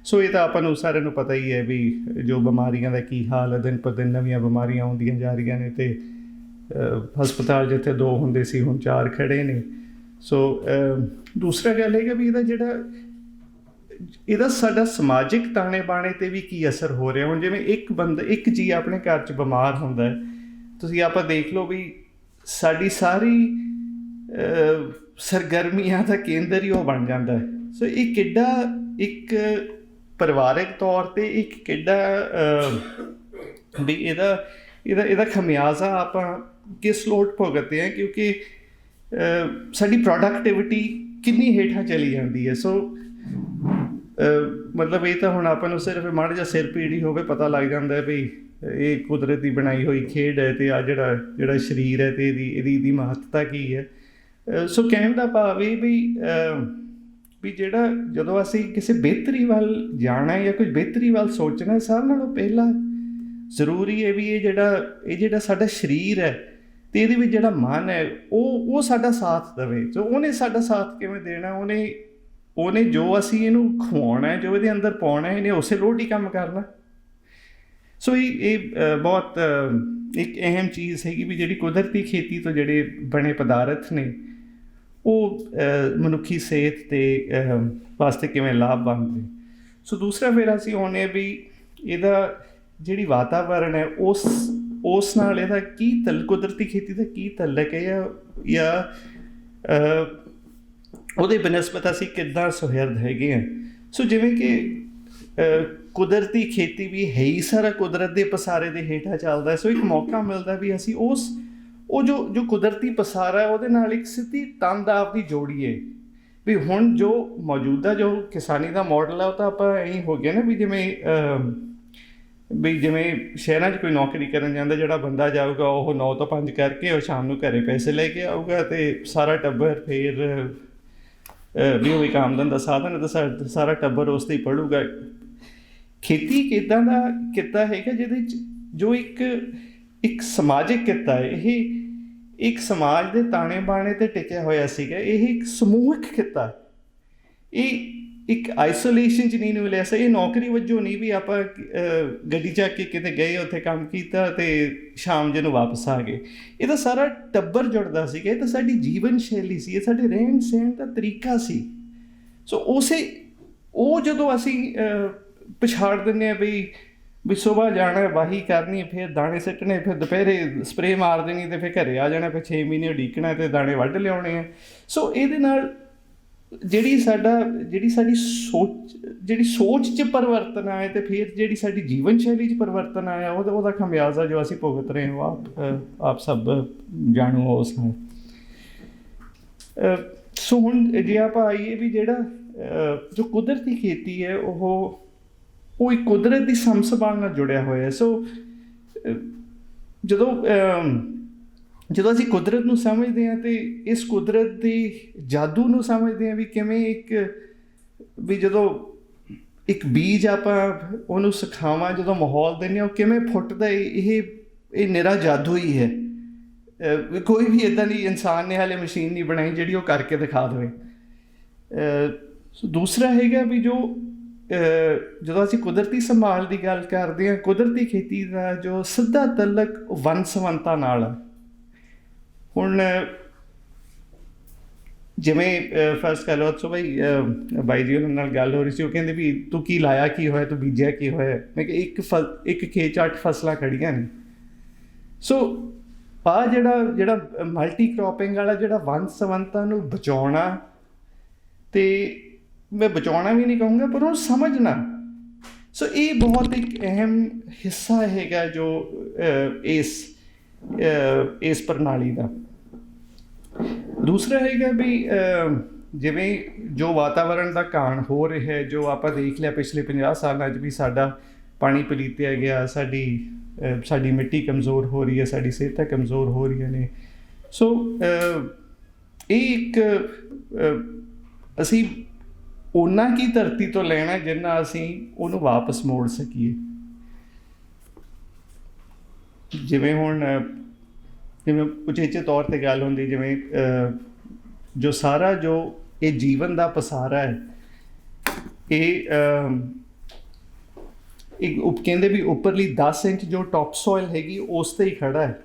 ਸੋ ਇਹ ਤਾਂ ਆਪਾਂ ਨੂੰ ਸਾਰਿਆਂ ਨੂੰ ਪਤਾ ਹੀ ਹੈ ਵੀ ਜੋ ਬਿਮਾਰੀਆਂ ਦਾ ਕੀ ਹਾਲ ਹੈ, ਦਿਨ ਪਰ ਦਿਨ ਨਵੀਆਂ ਬਿਮਾਰੀਆਂ ਆਉਂਦੀਆਂ ਜਾ ਰਹੀਆਂ ਨੇ ਤੇ ਹਸਪਤਾਲ ਜਿੱਥੇ ਦੋ ਹੁੰਦੇ ਸੀ, ਹੁਣ ਚਾਰ ਖੜੇ ਨੇ। ਸੋ ਦੂਸਰਾ ਗੱਲ ਇਹ ਹੈ ਵੀ ਇਹਦਾ ਜਿਹੜਾ, ਇਹਦਾ ਸਾਡਾ ਸਮਾਜਿਕ ਤਾਣੇ ਬਾਣੇ ਤੇ ਵੀ ਕੀ ਅਸਰ ਹੋ ਰਿਹਾ? ਹੁਣ ਜਿਵੇਂ ਇੱਕ ਬੰਦਾ, ਇੱਕ ਜੀ ਆਪਣੇ ਘਰ 'ਚ ਬਿਮਾਰ ਹੁੰਦਾ ਹੈ। ਤੁਸੀਂ ਆਪਾਂ ਦੇਖ ਲਓ ਵੀ ਸਾਡੀ ਸਾਰੀ ਸਰਗਰਮੀਆਂ ਦਾ ਕੇਂਦਰ ਹੀ ਉਹ ਬਣ ਜਾਂਦਾ ਹੈ। ਸੋ ਇਹ ਕਿੱਡਾ ਇੱਕ ਪਰਿਵਾਰਕ ਤੌਰ ਤੇ ਇੱਕ ਕਿੱਡਾ ਵੀ ਇਹਦਾ ਇਹਦਾ ਇਹਦਾ ਖਮਿਆਜ਼ਾ ਆਪਾਂ ਕਿਸ ਲੋਟ ਭੁਗਤਦੇ ਆ ਕਿਉਂਕਿ ਸਾਡੀ ਪ੍ਰੋਡਕਟਿਵਿਟੀ ਕਿੰਨੀ ਹੇਠਾਂ ਚਲੀ ਜਾਂਦੀ ਹੈ। ਸੋ ਮਤਲਬ ਇਹ ਤਾਂ ਹੁਣ ਆਪਾਂ ਨੂੰ ਸਿਰਫ ਮੜ ਜਿਹਾ ਸਿਰ ਪੀੜੀ ਹੋਵੇ, ਪਤਾ ਲੱਗ ਜਾਂਦਾ ਹੈ ਵੀ ਇਹ ਕੁਦਰਤ ਦੀ ਬਣਾਈ ਹੋਈ ਖੇਡ ਹੈ ਤੇ ਆ ਜਿਹੜਾ ਜਿਹੜਾ ਸਰੀਰ ਹੈ ਤੇ ਇਹਦੀ ਇਹਦੀ ਦੀ ਮਹੱਤਤਾ ਕੀ ਹੈ। ਸੋ ਕਹਿਣ ਦਾ ਭਾਵ ਇਹ ਵੀ ਵੀ ਜਿਹੜਾ ਜਦੋਂ ਅਸੀਂ ਕਿਸੇ ਬਿਹਤਰੀ ਵੱਲ ਜਾਣਾ ਹੈ ਜਾਂ ਕੁਝ ਬਿਹਤਰੀ ਵੱਲ ਸੋਚਣਾ ਹੈ ਸਭ ਨਾਲੋਂ ਪਹਿਲਾਂ ਜ਼ਰੂਰੀ ਹੈ ਵੀ ਇਹ ਜਿਹੜਾ ਇਹ ਜਿਹੜਾ ਸਾਡਾ ਸਰੀਰ ਹੈ ਤੇ ਇਹਦੇ ਵਿੱਚ ਜਿਹੜਾ ਮਨ ਹੈ, ਉਹ ਉਹ ਸਾਡਾ ਸਾਥ ਦੇਵੇ। ਸੋ ਉਹਨੇ ਸਾਡਾ ਸਾਥ ਕਿਵੇਂ ਦੇਣਾ? ਉਹਨੇ ਉਹਨੇ ਜੋ ਅਸੀਂ ਇਹਨੂੰ ਖਵਾਉਣਾ ਹੈ, ਜੋ ਇਹਦੇ ਅੰਦਰ ਪਾਉਣਾ ਹੈ, ਇਹਨੇ ਉਸੇ ਲੋਟ ਹੀ ਕੰਮ ਕਰਨਾ। ਸੋ ਇਹ ਇਹ ਬਹੁਤ ਇੱਕ ਅਹਿਮ ਚੀਜ਼ ਹੈਗੀ ਵੀ ਜਿਹੜੀ ਕੁਦਰਤੀ ਖੇਤੀ ਤੋਂ ਜਿਹੜੇ ਬਣੇ ਪਦਾਰਥ ਨੇ, ਉਹ ਮਨੁੱਖੀ ਸਿਹਤ ਤੇ ਵਾਸਤੇ ਕਿਵੇਂ ਲਾਭਵੰਦ ਨੇ। ਸੋ ਦੂਸਰਾ ਫਿਰ ਅਸੀਂ ਆਉਂਦੇ ਵੀ ਇਹਦਾ ਜਿਹੜੀ ਵਾਤਾਵਰਣ ਹੈ, ਉਸ ਉਸ ਨਾਲ ਇਹਦਾ ਕੀ ਤਲ, ਕੁਦਰਤੀ ਖੇਤੀ ਦਾ ਕੀ ਤਲਕ ਹੈ ਜਾਂ ਜਾਂ ਉਹਦੇ ਬਨਸਪਤ ਅਸੀਂ ਕਿੱਦਾਂ ਸੁਹਿਰਦ ਹੈਗੇ ਆ ਸੋ ਜਿਵੇਂ ਕਿ ਕੁਦਰਤੀ ਖੇਤੀ ਵੀ ਹੈ ਹੀ, ਸਾਰਾ ਕੁਦਰਤ ਦੇ ਪਸਾਰੇ ਦੇ ਹੇਠਾਂ ਚੱਲਦਾ ਸੋ ਇੱਕ ਮੌਕਾ ਮਿਲਦਾ ਵੀ ਅਸੀਂ ਉਸ, ਉਹ ਜੋ ਜੋ ਕੁਦਰਤੀ ਪਸਾਰਾ ਹੈ, ਉਹਦੇ ਨਾਲ ਇੱਕ ਸਿੱਧੀ ਤੰਦ ਆਪਦੀ ਜੋੜੀਏ ਵੀ ਹੁਣ ਜੋ ਮੌਜੂਦਾ ਜੋ ਕਿਸਾਨੀ ਦਾ ਮਾਡਲ ਹੈ ਉਹ ਤਾਂ ਆਪਾਂ ਐਂ ਹੋ ਗਿਆ ਨਾ ਵੀ ਜਿਵੇਂ ਵੀ ਜਿਵੇਂ ਸ਼ਹਿਰਾਂ 'ਚ ਕੋਈ ਨੌਕਰੀ ਕਰਨ ਜਾਂਦਾ, ਜਿਹੜਾ ਬੰਦਾ ਜਾਊਗਾ, ਉਹ 9 ਤੋਂ 5 ਕਰਕੇ ਉਹ ਸ਼ਾਮ ਨੂੰ ਘਰੇ ਪੈਸੇ ਲੈ ਕੇ ਆਊਗਾ ਤੇ ਸਾਰਾ ਟੱਬਰ ਫੇਰ ਵੀ ਉਹ ਇੱਕ ਆਮਦਨ ਦਾ ਸਾਧਨ ਹੈ ਤਾਂ ਸਾਰਾ ਟੱਬਰ ਉਸ ਤੇ ਹੀ ਪੜੂਗਾ ਖੇਤੀ ਕਿਦਾਂ ਦਾ ਕਿੱਤਾ ਹੈਗਾ ਜਿਹਦੇ ਚ ਜੋ ਇੱਕ ਇੱਕ ਸਮਾਜਿਕ ਕਿੱਤਾ ਹੈ, ਇਹ ਇੱਕ ਸਮਾਜ ਦੇ ਤਾਣੇ ਬਾਣੇ ਤੇ ਟਿਕਿਆ ਹੋਇਆ ਸੀਗਾ, ਇਹ ਇੱਕ ਸਮੂਹਿਕ ਕਿੱਤਾ ਇਹ ਇੱਕ ਆਈਸੋਲੇਸ਼ਨ ਚ ਨਹੀਂ ਨੂੰ ਮਿਲਿਆ। ਸੀ ਇਹ ਨੌਕਰੀ ਵਜੋਂ ਨਹੀਂ ਵੀ ਆਪਾਂ ਗੱਡੀ ਚੱਕ ਕੇ ਕਿਤੇ ਗਏ ਉੱਥੇ ਕੰਮ ਕੀਤਾ ਤੇ ਸ਼ਾਮ ਜੇ ਨੂੰ ਵਾਪਸ ਆ ਗਏ। ਇਹ ਤਾਂ ਸਾਰਾ ਟੱਬਰ ਜੁੜਦਾ ਸੀਗਾ। ਇਹ ਤਾਂ ਸਾਡੀ ਜੀਵਨ ਸ਼ੈਲੀ ਸੀ। ਇਹ ਸਾਡੇ ਰਹਿਣ ਸਹਿਣ ਦਾ ਤਰੀਕਾ ਸੀ। ਸੋ ਉਸੇ ਉਹ ਜਦੋਂ ਅਸੀਂ ਪਛਾੜ ਦਿੰਦੇ ਆ ਵੀ ਵੀ ਸਵੇਰ ਜਾਣਾ ਹੈ, ਵਾਹੀ ਕਰਨੀ ਹੈ, ਫਿਰ ਦਾਣੇ ਸਿੱਟਣੇ ਫਿਰ ਦੁਪਹਿਰੇ ਸਪਰੇਅ ਮਾਰ ਦੇਣੀ ਤੇ ਫਿਰ ਘਰੇ ਆ ਜਾਣਾ ਫਿਰ 6 ਮਹੀਨੇ ਉਡੀਕਣਾ ਤੇ ਦਾਣੇ ਵੱਢ ਲਿਆਉਣੇ ਆ। ਸੋ ਇਹਦੇ ਨਾਲ ਜਿਹੜੀ ਸਾਡਾ, ਜਿਹੜੀ ਸਾਡੀ ਸੋਚ, ਜਿਹੜੀ ਸੋਚ 'ਚ ਪਰਿਵਰਤਨ ਆਇਆ ਤੇ ਫਿਰ ਜਿਹੜੀ ਸਾਡੀ ਜੀਵਨ ਸ਼ੈਲੀ 'ਚ ਪਰਿਵਰਤਨ ਆਇਆ, ਉਹਦਾ ਉਹਦਾ ਖਮਿਆਜ਼ਾ ਜੋ ਅਸੀਂ ਭੁਗਤ ਰਹੇ ਹਾਂ। ਆਪ ਆਪ ਸਭ ਜਾਣੂ ਹੋ ਉਸ ਨਾਲ ਸੋ ਹੁਣ ਜੇ ਆਪਾਂ ਆਈਏ ਵੀ ਜਿਹੜਾ ਜੋ ਕੁਦਰਤੀ ਖੇਤੀ ਹੈ, ਉਹ ਉਹ ਇੱਕ ਕੁਦਰਤ ਦੀ ਸਮਸਭਾਲ ਨਾਲ ਜੁੜਿਆ ਹੋਇਆ ਹੈ। ਸੋ ਜਦੋਂ ਜਦੋਂ ਅਸੀਂ ਕੁਦਰਤ ਨੂੰ ਸਮਝਦੇ ਹਾਂ ਤੇ ਇਸ ਕੁਦਰਤ ਦੀ ਜਾਦੂ ਨੂੰ ਸਮਝਦੇ ਹਾਂ ਵੀ ਕਿਵੇਂ ਇੱਕ ਵੀ ਜਦੋਂ ਇੱਕ ਬੀਜ ਆਪਾਂ ਉਹਨੂੰ ਸਿਖਾਵਾਂ ਜਦੋਂ ਮਾਹੌਲ ਦਿੰਦੇ ਹਾਂ ਉਹ ਕਿਵੇਂ ਫੁੱਟਦਾ ਹੈ, ਇਹ ਇਹ ਨਿਰਾ ਜਾਦੂ ਹੀ ਹੈ। ਕੋਈ ਵੀ ਇਦਾਂ ਦੀ ਇਨਸਾਨ ਨੇ ਹਾਲੇ ਮਸ਼ੀਨ ਨਹੀਂ ਬਣਾਈ ਜਿਹੜੀ ਉਹ ਕਰਕੇ ਦਿਖਾ ਦੇਵੇ। ਸੋ ਦੂਸਰਾ ਹੈਗਾ ਵੀ ਜੋ ਜਦੋਂ ਅਸੀਂ ਕੁਦਰਤੀ ਸੰਭਾਲ ਦੀ ਗੱਲ ਕਰਦੇ ਹਾਂ ਕੁਦਰਤੀ ਖੇਤੀ ਦਾ ਜੋ ਸਿੱਧਾ ਤਲਕ ਵਨਸਵੰਤਾ ਨਾਲ ਹੈ ਹੁਣ ਜਿਵੇਂ ਫਸਟ ਕਰ ਲਓ ਸੋ ਭਾਈ ਬਾਈ ਜੀ ਉਹਨਾਂ ਨਾਲ ਗੱਲ ਹੋ ਰਹੀ ਸੀ, ਉਹ ਕਹਿੰਦੇ ਵੀ ਤੂੰ ਕੀ ਲਾਇਆ, ਕੀ ਹੋਇਆ, ਤੂੰ ਬੀਜਿਆ, ਕੀ ਹੋਇਆ? ਮੈਂ ਕਿ ਇੱਕ ਫਲ, ਇੱਕ ਖੇਤ 'ਚ ਅੱਠ ਫਸਲਾਂ ਖੜੀਆਂ ਨੇ। ਸੋ ਆ ਜਿਹੜਾ ਜਿਹੜਾ ਮਲਟੀ ਕ੍ਰੋਪਿੰਗ ਵਾਲਾ ਜਿਹੜਾ ਵੰਨ ਵੰਸਵੰਤਾ ਨੂੰ ਬਚਾਉਣਾ, ਤੇ ਮੈਂ ਬਚਾਉਣਾ ਵੀ ਨਹੀਂ ਕਹੂੰਗਾ, ਪਰ ਉਹਨੂੰ ਸਮਝਣਾ। ਸੋ ਇਹ ਬਹੁਤ ਇੱਕ ਅਹਿਮ ਹਿੱਸਾ ਹੈਗਾ ਜੋ ਇਸ ਇਸ ਪ੍ਰਣਾਲੀ ਦਾ। ਦੂਸਰਾ ਹੈਗਾ ਵੀ ਜਿਵੇਂ ਜੋ ਵਾਤਾਵਰਣ ਦਾ ਕਾਣ ਹੋ ਰਿਹਾ ਹੈ, ਜੋ ਆਪਾਂ ਦੇਖ ਲਿਆ ਪਿਛਲੇ 50 ਸਾਲਾਂ 'ਚ ਵੀ ਸਾਡਾ ਪਾਣੀ ਪਲੀਤਿਆ ਗਿਆ, ਸਾਡੀ ਸਾਡੀ ਮਿੱਟੀ ਕਮਜ਼ੋਰ ਹੋ ਰਹੀ ਹੈ, ਸਾਡੀ ਸਿਹਤਾਂ ਕਮਜ਼ੋਰ ਹੋ ਰਹੀਆਂ ਨੇ। ਸੋ ਇਹ ਇੱਕ ਅਸੀਂ ਉਹਨਾਂ ਕੀ ਧਰਤੀ ਤੋਂ ਲੈਣਾ ਜਿੰਨਾ ਅਸੀਂ ਉਹਨੂੰ ਵਾਪਸ ਮੋੜ ਸਕੀਏ। ਜਿਵੇਂ ਹੁਣ ਜਿਵੇਂ ਉਚੇਚੇ ਤੌਰ ਤੇ ਗੱਲ ਹੁੰਦੀ, ਜਿਵੇਂ ਜੋ ਸਾਰਾ ਜੋ ਇਹ ਜੀਵਨ ਦਾ ਪਸਾਰਾ ਹੈ, ਇਹ ਇੱਕ ਉਪ, ਕਹਿੰਦੇ ਵੀ ਉੱਪਰਲੀ 10 ਇੰਚ ਜੋ ਟੌਪ ਸੋਇਲ ਹੈਗੀ, ਉਸ ਤੇ ਹੀ ਖੜਾ ਹੈ।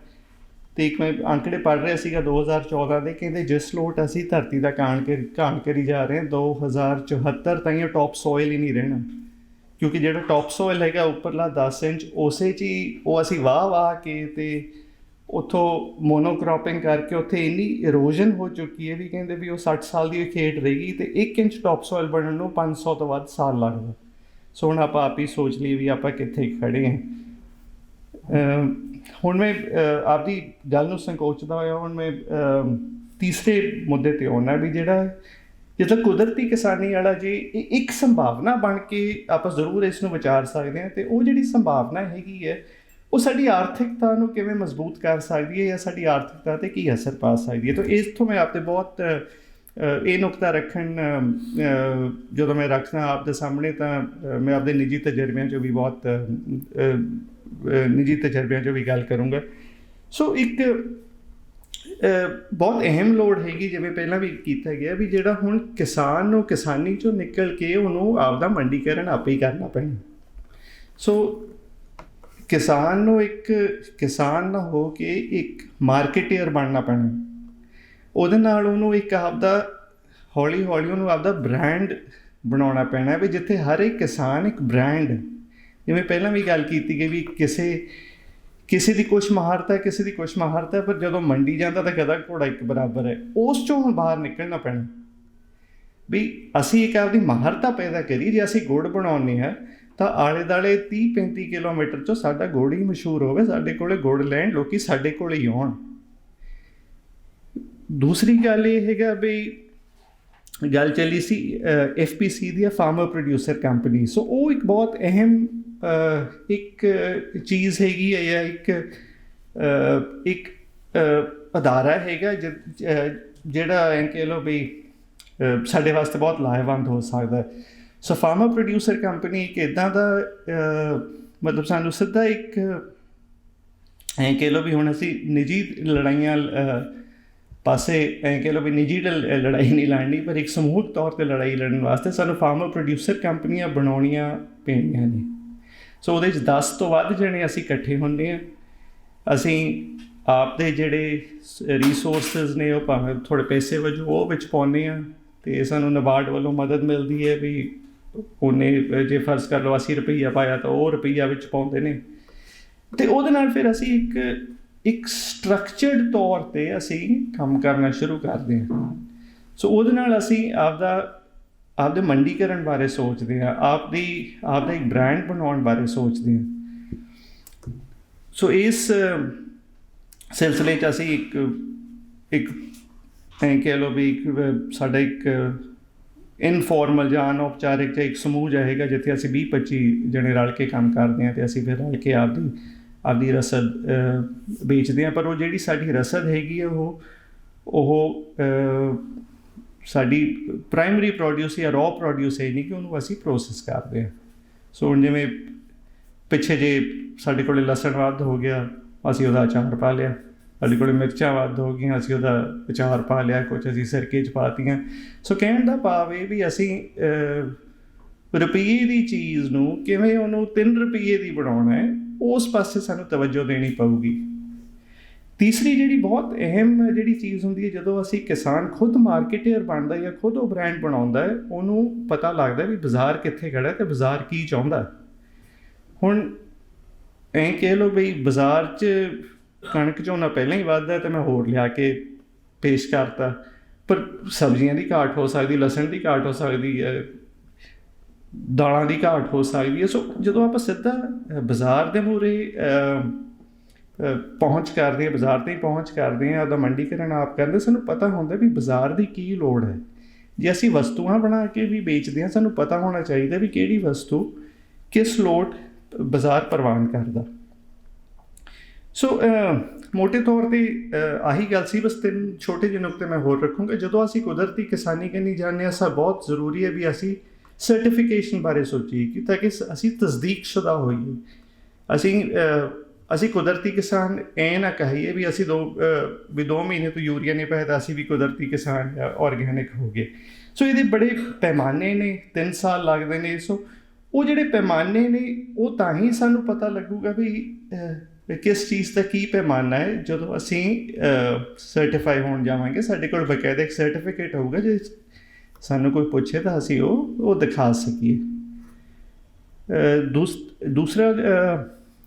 ਤੇ ਇੱਕ ਮੈਂ ਅੰਕੜੇ ਪੜ੍ਹ ਰਿਹਾ ਸੀਗਾ 2014 ਦੇ, ਕਹਿੰਦੇ ਜਿਸ ਲੋਟ ਅਸੀਂ ਧਰਤੀ ਦਾ ਕਾਣ ਕੇ, ਕਾਣ ਕਰੀ ਜਾ ਰਹੇ ਹਾਂ 2074 ਤਾਈਂ ਉਹ ਟੌਪ ਸੋਇਲ ਹੀ ਨਹੀਂ ਰਹਿਣਾ। ਕਿਉਂਕਿ ਜਿਹੜਾ ਟੌਪ ਸੋਇਲ ਹੈਗਾ ਉੱਪਰਲਾ 10 ਇੰਚ, ਉਸੇ 'ਚ ਹੀ ਉਹ ਅਸੀਂ ਵਾਹ ਵਾਹ ਕੇ ਤੇ ਉਥੋਂ ਮੋਨੋਕ੍ਰੋਪਿੰਗ ਕਰਕੇ ਉੱਥੇ ਇੰਨੀ ਇਰੋਜਨ ਹੋ ਚੁੱਕੀ ਹੈ ਵੀ ਕਹਿੰਦੇ ਵੀ ਉਹ 60 ਸਾਲ ਦੀ ਖੇਡ ਰਹੇਗੀ ਤੇ 1 ਇੰਚ ਟੌਪ ਸੋਇਲ ਬਣਨ ਨੂੰ 500 ਤੋਂ ਵੱਧ ਸਾਲ ਲੱਗਦਾ। ਸੋ ਹੁਣ ਆਪਾਂ ਆਪ ਹੀ ਸੋਚ ਲਈ ਵੀ ਆਪਾਂ ਕਿੱਥੇ ਖੜੇ ਹਾਂ। ਹੁਣ ਮੈਂ ਆਪਦੀ ਗੱਲ ਨੂੰ ਸੰਕੋਚਦਾ ਹੋਇਆ, ਹੁਣ ਮੈਂ ਤੀਸਰੇ ਮੁੱਦੇ ਤੇ ਆਉਣਾ ਵੀ ਜਿਹੜਾ ਜਿੱਦਾਂ ਕੁਦਰਤੀ ਕਿਸਾਨੀ ਵਾਲਾ ਜੀ ਇਹ ਇੱਕ ਸੰਭਾਵਨਾ ਬਣ ਕੇ ਆਪਾਂ ਜ਼ਰੂਰ ਇਸ ਨੂੰ ਵਿਚਾਰ ਸਕਦੇ ਹਾਂ ਤੇ ਉਹ ਜਿਹੜੀ ਸੰਭਾਵਨਾ ਹੈਗੀ ਹੈ, ਉਹ ਸਾਡੀ ਆਰਥਿਕਤਾ ਨੂੰ ਕਿਵੇਂ ਮਜ਼ਬੂਤ ਕਰ ਸਕਦੀ ਹੈ ਜਾਂ ਸਾਡੀ ਆਰਥਿਕਤਾ ਤੇ ਕੀ ਅਸਰ ਪਾ ਸਕਦੀ ਹੈ। ਤਾਂ ਇਸ ਤੋਂ ਮੈਂ ਆਪਦੇ ਬਹੁਤ ਇਹ ਨੁਕਤਾ ਰੱਖਣ ਜਦੋਂ ਮੈਂ ਰੱਖਦਾ ਆਪ ਦੇ ਸਾਹਮਣੇ ਤਾਂ ਮੈਂ ਆਪਦੇ ਨਿੱਜੀ ਤਜਰਬਿਆਂ ਚੋਂ ਵੀ ਬਹੁਤ ਨਿੱਜੀ ਤਜਰਬਿਆਂ ਚੋਂ ਵੀ ਗੱਲ ਕਰੂੰਗਾ। ਸੋ ਇੱਕ ਬਹੁਤ ਅਹਿਮ ਲੋੜ ਹੈਗੀ, ਜਿਵੇਂ ਪਹਿਲਾਂ ਵੀ ਕੀਤਾ ਗਿਆ ਵੀ ਜਿਹੜਾ ਹੁਣ ਕਿਸਾਨ ਨੂੰ, ਕਿਸਾਨੀ ਚੋਂ ਨਿਕਲ ਕੇ ਉਹਨੂੰ ਆਪਦਾ ਮੰਡੀਕਰਨ ਆਪੇ ਹੀ ਕਰਨਾ ਪੈਣਾ। ਸੋ ਕਿਸਾਨ ਨੂੰ ਇੱਕ, ਕਿਸਾਨ ਨਾ ਹੋ ਕੇ ਇੱਕ ਮਾਰਕੀਟਰ ਬਣਨਾ ਪੈਣਾ। ਉਹਦੇ ਨਾਲ ਉਹਨੂੰ ਇੱਕ ਆਪਦਾ ਹੌਲੀ ਹੌਲੀ ਉਹਨੂੰ ਆਪਦਾ ਬ੍ਰਾਂਡ ਬਣਾਉਣਾ ਪੈਣਾ ਵੀ ਜਿੱਥੇ ਹਰ ਇੱਕ ਕਿਸਾਨ ਇੱਕ ਬ੍ਰਾਂਡ ਜਿਵੇਂ ਪਹਿਲਾਂ ਵੀ ਗੱਲ ਕੀਤੀ ਗਈ ਵੀ ਕਿਸੇ ਕਿਸੇ ਦੀ ਕੁਛ ਮਹਾਰਤ ਹੈ, ਕਿਸੇ ਦੀ ਕੁਛ ਮਹਾਰਤ ਹੈ, ਪਰ ਜਦੋਂ ਮੰਡੀ ਜਾਂਦਾ ਤਾਂ ਕਦਾ ਘੋੜਾ ਇੱਕ ਬਰਾਬਰ ਹੈ। ਉਸ ਚੋਂ ਹੁਣ ਬਾਹਰ ਨਿਕਲਣਾ ਪੈਣਾ। ਵੀ ਅਸੀਂ ਇੱਕ ਆਪਦੀ ਮਹਾਰਤਾ ਪੈਦਾ ਕਰੀ, ਜੇ ਅਸੀਂ ਗੁੜ ਬਣਾਉਣੇ ਆ ਤਾਂ ਆਲੇ ਦਾਲੇ 30 35 ਕਿਲੋਮੀਟਰ ਚੋਂ ਸਾਡਾ ਗੁੜ ਹੀ ਮਸ਼ਹੂਰ ਹੋਵੇ, ਸਾਡੇ ਕੋਲੇ ਗੁੜ ਲੈਣ, ਲੋਕੀ ਸਾਡੇ ਕੋਲੇ ਹੀ ਆਉਣ। ਦੂਸਰੀ ਗੱਲ ਇਹ ਹੈਗਾ ਵੀ ਗੱਲ ਚੱਲੀ ਸੀ ਐਫਪੀਸੀ ਦੀ, ਫਾਰਮਰ ਪ੍ਰੋਡਿਊਸਰ ਕੰਪਨੀ। ਸੋ ਉਹ ਇੱਕ ਬਹੁਤ ਅਹਿਮ ਇੱਕ ਚੀਜ਼ ਹੈਗੀ ਹੈ ਜਾਂ ਇੱਕ ਇੱਕ ਅਦਾਰਾ ਹੈਗਾ ਜਿ- ਜਿਹੜਾ ਐਂ ਕਹਿ ਲਓ ਵੀ ਸਾਡੇ ਵਾਸਤੇ ਬਹੁਤ ਲਾਹੇਵੰਦ ਹੋ ਸਕਦਾ ਸੋ ਫਾਰਮਾ ਪ੍ਰੋਡਿਊਸਰ ਕੰਪਨੀ ਇੱਕ ਇਦਾਂ ਦਾ ਮਤਲਬ ਸਾਨੂੰ ਸਿੱਧਾ ਇੱਕ ਐਂ ਕਹਿ ਲਓ ਵੀ ਹੁਣ ਅਸੀਂ ਨਿੱਜੀ ਲੜਾਈਆਂ ਪਾਸੇ ਐਂ ਕਹਿ ਲਓ ਵੀ ਨਿੱਜੀ ਲ- ਲੜਾਈ ਨਹੀਂ ਲੜਨੀ, ਪਰ ਇੱਕ ਸਮੂਹਿਕ ਤੌਰ ਤੇ ਲੜਾਈ ਲੜਨ ਵਾਸਤੇ ਸਾਨੂੰ ਫਾਰਮਰ ਪ੍ਰੋਡਿਊਸਰ ਕੰਪਨੀਆਂ ਬਣਾਉਣੀਆਂ ਪੈਣੀਆਂ ਨੇ। ਸੋ ਉਹਦੇ ਵਿੱਚ 10 ਤੋਂ ਵੱਧ ਜਣੇ ਅਸੀਂ ਇਕੱਠੇ ਹੁੰਦੇ ਆ ਅਸੀਂ ਆਪ ਦੇ ਜਿਹੜੇ ਰਿਸੋਰਸਸ ਨੇ, ਉਹ ਭਾਵੇਂ ਥੋੜੇ ਪੈਸੇ ਵਜੋਂ ਉਹ ਵਿੱਚ ਪਾਉਂਦੇ ਆ ਤੇ ਸਾਨੂੰ ਨਬਾਰਡ ਵੱਲੋਂ ਮਦਦ ਮਿਲਦੀ ਹੈ ਵੀ ਉਹਨੇ ਜੇ ਫਰਜ਼ ਕਰ ਲਓ 80 ਰੁਪਈਆ ਪਾਇਆ ਤਾਂ ਉਹ ਰੁਪਈਆ ਵਿੱਚ ਪਾਉਂਦੇ ਨੇ। ਤੇ ਉਹਦੇ ਨਾਲ ਫਿਰ ਅਸੀਂ ਇੱਕ ਇੱਕ ਸਟਰਕਚਰਡ ਤੌਰ ਤੇ ਅਸੀਂ ਕੰਮ ਕਰਨਾ ਸ਼ੁਰੂ ਕਰਦੇ ਹਾਂ। ਸੋ ਉਹਦੇ ਨਾਲ ਅਸੀਂ ਆਪਦਾ ਆਪਦੇ ਮੰਡੀਕਰਨ ਬਾਰੇ ਸੋਚਦੇ ਹਾਂ ਆਪਦੀ, ਆਪਦਾ ਇੱਕ ਬ੍ਰਾਂਡ ਬਣਾਉਣ ਬਾਰੇ ਸੋਚਦੇ ਹਾਂ ਸੋ ਇਸ ਸਿਲਸਿਲੇ 'ਚ ਅਸੀਂ ਇੱਕ ਇੱਕ ਐਂ ਕਹਿ ਲਓ ਵੀ ਇੱਕ, ਸਾਡਾ ਇੱਕ ਇਨਫੋਰਮਲ ਜਾਂ ਅਨੌਪਚਾਰਿਕ ਜਿਹਾ ਇੱਕ ਸਮੂਹ ਜਿਹਾ ਹੈਗਾ, ਜਿੱਥੇ ਅਸੀਂ 20 25 ਜਣੇ ਰਲ ਕੇ ਕੰਮ ਕਰਦੇ ਹਾਂ ਤੇ ਅਸੀਂ ਫਿਰ ਰਲ ਕੇ ਆਪਦੀ ਆਪਦੀ ਰਸਦ ਵੇਚਦੇ ਹਾਂ ਪਰ ਉਹ ਜਿਹੜੀ ਸਾਡੀ ਰਸਦ ਹੈਗੀ ਆ ਉਹ ਉਹ ਸਾਡੀ ਪ੍ਰਾਇਮਰੀ ਪ੍ਰੋਡਿਊਸ ਜਾਂ ਰॉ ਪ੍ਰੋਡਿਊਸ ਹੈ ਨਹੀਂ ਕਿ ਉਹਨੂੰ ਅਸੀਂ ਪ੍ਰੋਸੈਸ ਕਰਦੇ ਹਾਂ। ਸੋ ਹੁਣ ਜਿਵੇਂ ਪਿੱਛੇ ਜੇ ਸਾਡੇ ਕੋਲੇ ਲਸਣ ਵੱਧ ਹੋ ਗਿਆ ਅਸੀਂ ਉਹਦਾ ਅਚਾਰ ਪਾ ਲਿਆ। ਸਾਡੇ ਕੋਲੇ ਮਿਰਚਾਂ ਵੱਧ ਹੋ ਗਈਆਂ ਅਸੀਂ ਉਹਦਾ ਅਚਾਰ ਪਾ ਲਿਆ ਕੁਝ ਅਸੀਂ ਸਿਰਕੇ ਚ ਪਾਤੀਆਂ। ਸੋ ਕਹਿਣ ਦਾ ਭਾਵ ਇਹ ਵੀ ਅਸੀਂ ਅਹ, ਰੁਪਈਏ ਦੀ ਚੀਜ਼ ਨੂੰ ਕਿਵੇਂ ਉਹਨੂੰ 3 ਰੁਪਈਏ ਦੀ ਬਣਾਉਣਾ ਹੈ ਉਸ ਪਾਸੇ ਸਾਨੂੰ ਤਵੱਜੋ ਦੇਣੀ ਪਊਗੀ। ਤੀਸਰੀ ਜਿਹੜੀ ਬਹੁਤ ਅਹਿਮ ਜਿਹੜੀ ਚੀਜ਼ ਹੁੰਦੀ ਹੈ, ਜਦੋਂ ਅਸੀਂ ਕਿਸਾਨ ਖੁਦ ਮਾਰਕੀਟਰ ਬਣਦਾ ਜਾਂ ਖੁਦ ਉਹ ਬ੍ਰਾਂਡ ਬਣਾਉਂਦਾ ਹੈ, ਉਹਨੂੰ ਪਤਾ ਲੱਗਦਾ ਵੀ ਬਾਜ਼ਾਰ ਕਿੱਥੇ ਖੜਾ ਹੈ ਤੇ ਬਾਜ਼ਾਰ ਕੀ ਚਾਹੁੰਦਾ ਹੁਣ ਐਂ ਕਹਿ ਲਓ ਬਈ ਬਾਜ਼ਾਰ 'ਚ ਕਣਕ ਝੋਨਾ ਪਹਿਲਾਂ ਹੀ ਵੱਧਦਾ ਤੇ ਮੈਂ ਹੋਰ ਲਿਆ ਕੇ ਪੇਸ਼ ਕਰਤਾ, ਪਰ ਸਬਜ਼ੀਆਂ ਦੀ ਘਾਟ ਹੋ ਸਕਦੀ, ਲਸਣ ਦੀ ਘਾਟ ਹੋ ਸਕਦੀ ਹੈ, ਦਾਲਾਂ ਦੀ ਘਾਟ ਹੋ ਸਕਦੀ ਹੈ। ਸੋ ਜਦੋਂ ਆਪਾਂ ਸਿੱਧਾ ਬਾਜ਼ਾਰ ਦੇ ਮੂਰੇ ਪਹੁੰਚ ਕਰਦੇ ਹਾਂ ਬਾਜ਼ਾਰ ਤੇ ਹੀ ਪਹੁੰਚ ਕਰਦੇ ਹਾਂ ਉਹਦਾ ਮੰਡੀਕਰਨ ਆਪ ਕਰਦੇ ਸਾਨੂੰ ਪਤਾ ਹੁੰਦਾ ਵੀ ਬਾਜ਼ਾਰ ਦੀ ਕੀ ਲੋੜ ਹੈ। ਜੇ ਅਸੀਂ ਵਸਤੂਆਂ ਬਣਾ ਕੇ ਵੀ ਵੇਚਦੇ ਹਾਂ ਸਾਨੂੰ ਪਤਾ ਹੋਣਾ ਚਾਹੀਦਾ ਵੀ ਕਿਹੜੀ ਵਸਤੂ ਕਿਸ ਲੋੜ ਬਾਜ਼ਾਰ ਪ੍ਰਵਾਨ ਕਰਦਾ। ਸੋ ਅਹ, ਮੋٹے ਤੌਰ ਤੇ ਆਹੀ ਗੱਲ ਸੀ ਬਸ ਤਿੰਨ ਛੋਟੇ ਜਿਹੇ ਨੁਕਤੇ ਮੈਂ ਹੋਰ ਰੱਖੂੰਗਾ। ਜਦੋਂ ਅਸੀਂ ਕੁਦਰਤੀ ਕਿਸਾਨੀ ਕਰਨੀ ਜਾਣਦੇ ਹਾਂ ਸਾ ਬਹੁਤ ਜ਼ਰੂਰੀ ਹੈ ਵੀ ਅਸੀਂ ਸਰਟੀਫਿਕੇਸ਼ਨ ਬਾਰੇ ਸੋਚੀਏ ਕਿ ਤਾਂ ਕਿ ਸ- ਅਸੀਂ ਤਸਦੀਕਸ਼ੁਦਾ ਹੋਈਏ। ਅਸੀਂ ਅਸੀਂ ਕੁਦਰਤੀ ਕਿਸਾਨ ਐ ਨਾ ਕਹੀਏ ਵੀ ਅਸੀਂ ਦੋ ਵੀ ਦੋ ਮਹੀਨੇ ਤੋਂ ਯੂਰੀਆ ਨਹੀਂ ਪਾਇਆ ਤਾਂ ਅਸੀਂ ਵੀ ਕੁਦਰਤੀ ਕਿਸਾਨ ਜਾਂ ਆਰਗੈਨਿਕ ਹੋ ਗਏ। ਸੋ ਇਹਦੇ ਬੜੇ ਪੈਮਾਨੇ ਨੇ 3 ਸਾਲ ਲੱਗਦੇ ਨੇ ਸੋ ਉਹ ਜਿਹੜੇ ਪੈਮਾਨੇ ਨੇ, ਉਹ ਤਾਂ ਹੀ ਸਾਨੂੰ ਪਤਾ ਲੱਗੂਗਾ ਵੀ ਕਿਸ ਚੀਜ਼ ਦਾ ਕੀ ਪੈਮਾਨਾ ਹੈ। ਜਦੋਂ ਅਸੀਂ ਸਰਟੀਫਾਈ ਹੋਣ ਜਾਵਾਂਗੇ, ਸਾਡੇ ਕੋਲ ਬਕਾਇਦਾ ਇੱਕ ਸਰਟੀਫਿਕੇਟ ਹੋਊਗਾ, ਜੇ ਸਾਨੂੰ ਕੋਈ ਪੁੱਛੇ ਤਾਂ ਅਸੀਂ ਉਹ ਉਹ ਦਿਖਾ ਸਕੀਏ। ਦੂਸ- ਦੂਸਰਾ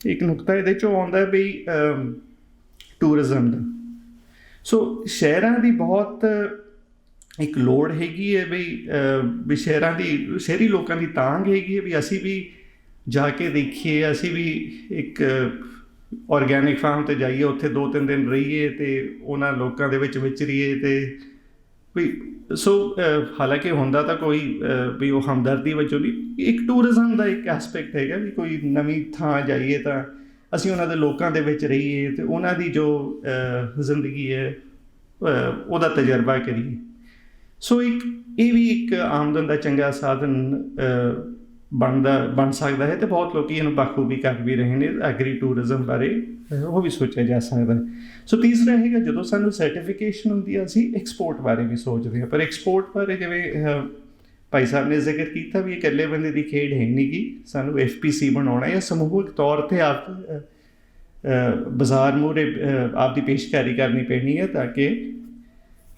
ਇੱਕ ਨੁਕਤਾ ਇਹਦੇ ਚੋਂ ਆਉਂਦਾ ਵੀ ਟੂਰਿਜ਼ਮ ਦਾ। ਸੋ ਸ਼ਹਿਰਾਂ ਦੀ ਬਹੁਤ ਇੱਕ ਲੋੜ ਹੈਗੀ ਹੈ ਵੀ ਵੀ ਸ਼ਹਿਰਾਂ ਦੀ, ਸ਼ਹਿਰੀ ਲੋਕਾਂ ਦੀ ਤਾਂਗ ਹੈਗੀ ਹੈ ਵੀ ਅਸੀਂ ਵੀ ਜਾ ਕੇ ਦੇਖੀਏ, ਅਸੀਂ ਵੀ ਇੱਕ ਆਰਗੈਨਿਕ ਫਾਰਮ ਤੇ ਜਾਈਏ, ਉੱਥੇ ਦੋ ਤਿੰਨ ਦਿਨ ਰਹੀਏ ਤੇ ਉਹਨਾਂ ਲੋਕਾਂ ਦੇ ਵਿੱਚ ਵਿਚਰੀਏ ਤੇ ਵੀ, ਸੋ ਹਾਲਾਂਕਿ ਹੁੰਦਾ ਤਾਂ ਕੋਈ ਵੀ ਉਹ ਹਮਦਰਦੀ ਵਜੋਂ ਨਹੀਂ, ਇੱਕ ਟੂਰਿਜ਼ਮ ਦਾ ਇੱਕ ਐਸਪੈਕਟ ਹੈਗਾ ਵੀ ਕੋਈ ਨਵੀਂ ਥਾਂ ਜਾਈਏ ਤਾਂ ਅਸੀਂ ਉਹਨਾਂ ਦੇ ਲੋਕਾਂ ਦੇ ਵਿੱਚ ਰਹੀਏ ਤੇ ਉਹਨਾਂ ਦੀ ਜੋ ਜ਼ਿੰਦਗੀ ਹੈ ਉਹਦਾ ਤਜਰਬਾ ਕਰੀਏ। ਸੋ ਇੱਕ, ਇਹ ਵੀ ਇੱਕ ਆਮਦਨ ਦਾ ਚੰਗਾ ਸਾਧਨ ਬਣਦਾ, ਬਣ ਸਕਦਾ ਹੈ ਤੇ ਬਹੁਤ ਲੋਕੀ ਇਹਨੂੰ ਬਾਖੂਬੀ ਕਰ ਵੀ ਰਹੇ ਨੇ, ਐਗਰੀ ਟੂਰਿਜ਼ਮ ਬਾਰੇ। ਉਹ ਵੀ ਸੋਚਿਆ ਜਾ ਸਕਦਾ ਹੈ। ਸੋ ਤੀਸਰਾ ਹੈਗਾ ਜਦੋਂ ਸਾਨੂੰ ਸਰਟੀਫਿਕੇਸ਼ਨ ਹੁੰਦੀ ਆ ਅਸੀਂ ਐਕਸਪੋਰਟ ਬਾਰੇ ਵੀ ਸੋਚਦੇ ਹਾਂ। ਪਰ ਐਕਸਪੋਰਟ ਬਾਰੇ ਜਿਵੇਂ ਭਾਈ ਸਾਹਿਬ ਨੇ ਜ਼ਿਕਰ ਕੀਤਾ ਵੀ ਇਹ ਇਕੱਲੇ ਬੰਦੇ ਦੀ ਖੇਡ ਹੈ ਨਹੀਂ ਗੀ। ਸਾਨੂੰ ਐਫਪੀਸੀ ਬਣਾਉਣਾ ਹੈ ਸਮੂਹਿਕ ਤੌਰ ਤੇ ਆਪ ਅਹ, ਅਹ, ਬਾਜ਼ਾਰ ਮੂਰੇ ਆਪਦੀ ਪੇਸ਼ਕਾਰੀ ਕਰਨੀ ਪੈਣੀ ਹੈ ਤਾਂ ਕਿ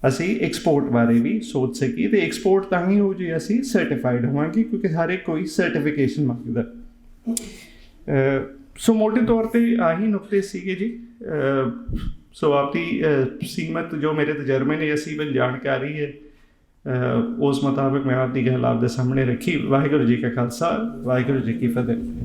ਅਸੀਂ ਐਕਸਪੋਰਟ ਬਾਰੇ ਵੀ ਸੋਚ ਸਕੀਏ ਤੇ ਐਕਸਪੋਰਟ ਤਾਂ ਹੀ ਹੋ ਜੇ ਅਸੀਂ ਸਰਟੀਫਾਈਡ ਹੋਵਾਂਗੇ ਕਿਉਂਕਿ ਹਰ ਇੱਕ ਕੋਈ ਸਰਟੀਫਿਕੇਸ਼ਨ ਮੰਗਦਾ। ਸੋ ਮੋਟੇ ਤੌਰ ਤੇ ਆਹੀ ਨੁਕਤੇ ਸੀਗੇ ਜੀ। ਸੋ ਆਪਦੀ ਅਹ, ਸੀਮਤ ਜੋ ਮੇਰੇ ਤਜਰਬੇ ਨੇ ਅਸੀਂ ਬਲ ਜਾਣਕਾਰੀ ਹੈ। ਉਸ ਮੁਤਾਬਕ ਮੈਂ ਆਪਦੀ ਗੱਲ ਆਪ ਦੇ ਸਾਹਮਣੇ ਰੱਖੀ। ਵਾਹਿਗੁਰੂ ਜੀ ਕਾ ਖਾਲਸਾ ਵਾਹਿਗੁਰੂ ਜੀ ਕੀ ਫਤਿਹ।